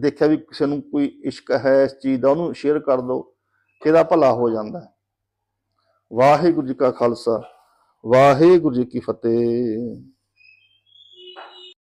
ਦੇਖਿਆ ਵੀ ਕਿਸੇ ਨੂੰ ਕੋਈ ਇਸ਼ਕ ਹੈ ਇਸ ਚੀਜ਼ ਦਾ, ਉਹਨੂੰ ਸ਼ੇਅਰ ਕਰ ਦਿਓ, ਇਹਦਾ ਭਲਾ ਹੋ ਜਾਂਦਾ ਹੈ। ਵਾਹਿਗੁਰੂ ਜੀ ਕਾ ਖਾਲਸਾ, ਵਾਹਿਗੁਰੂ ਜੀ ਕੀ ਫਤਿਹ।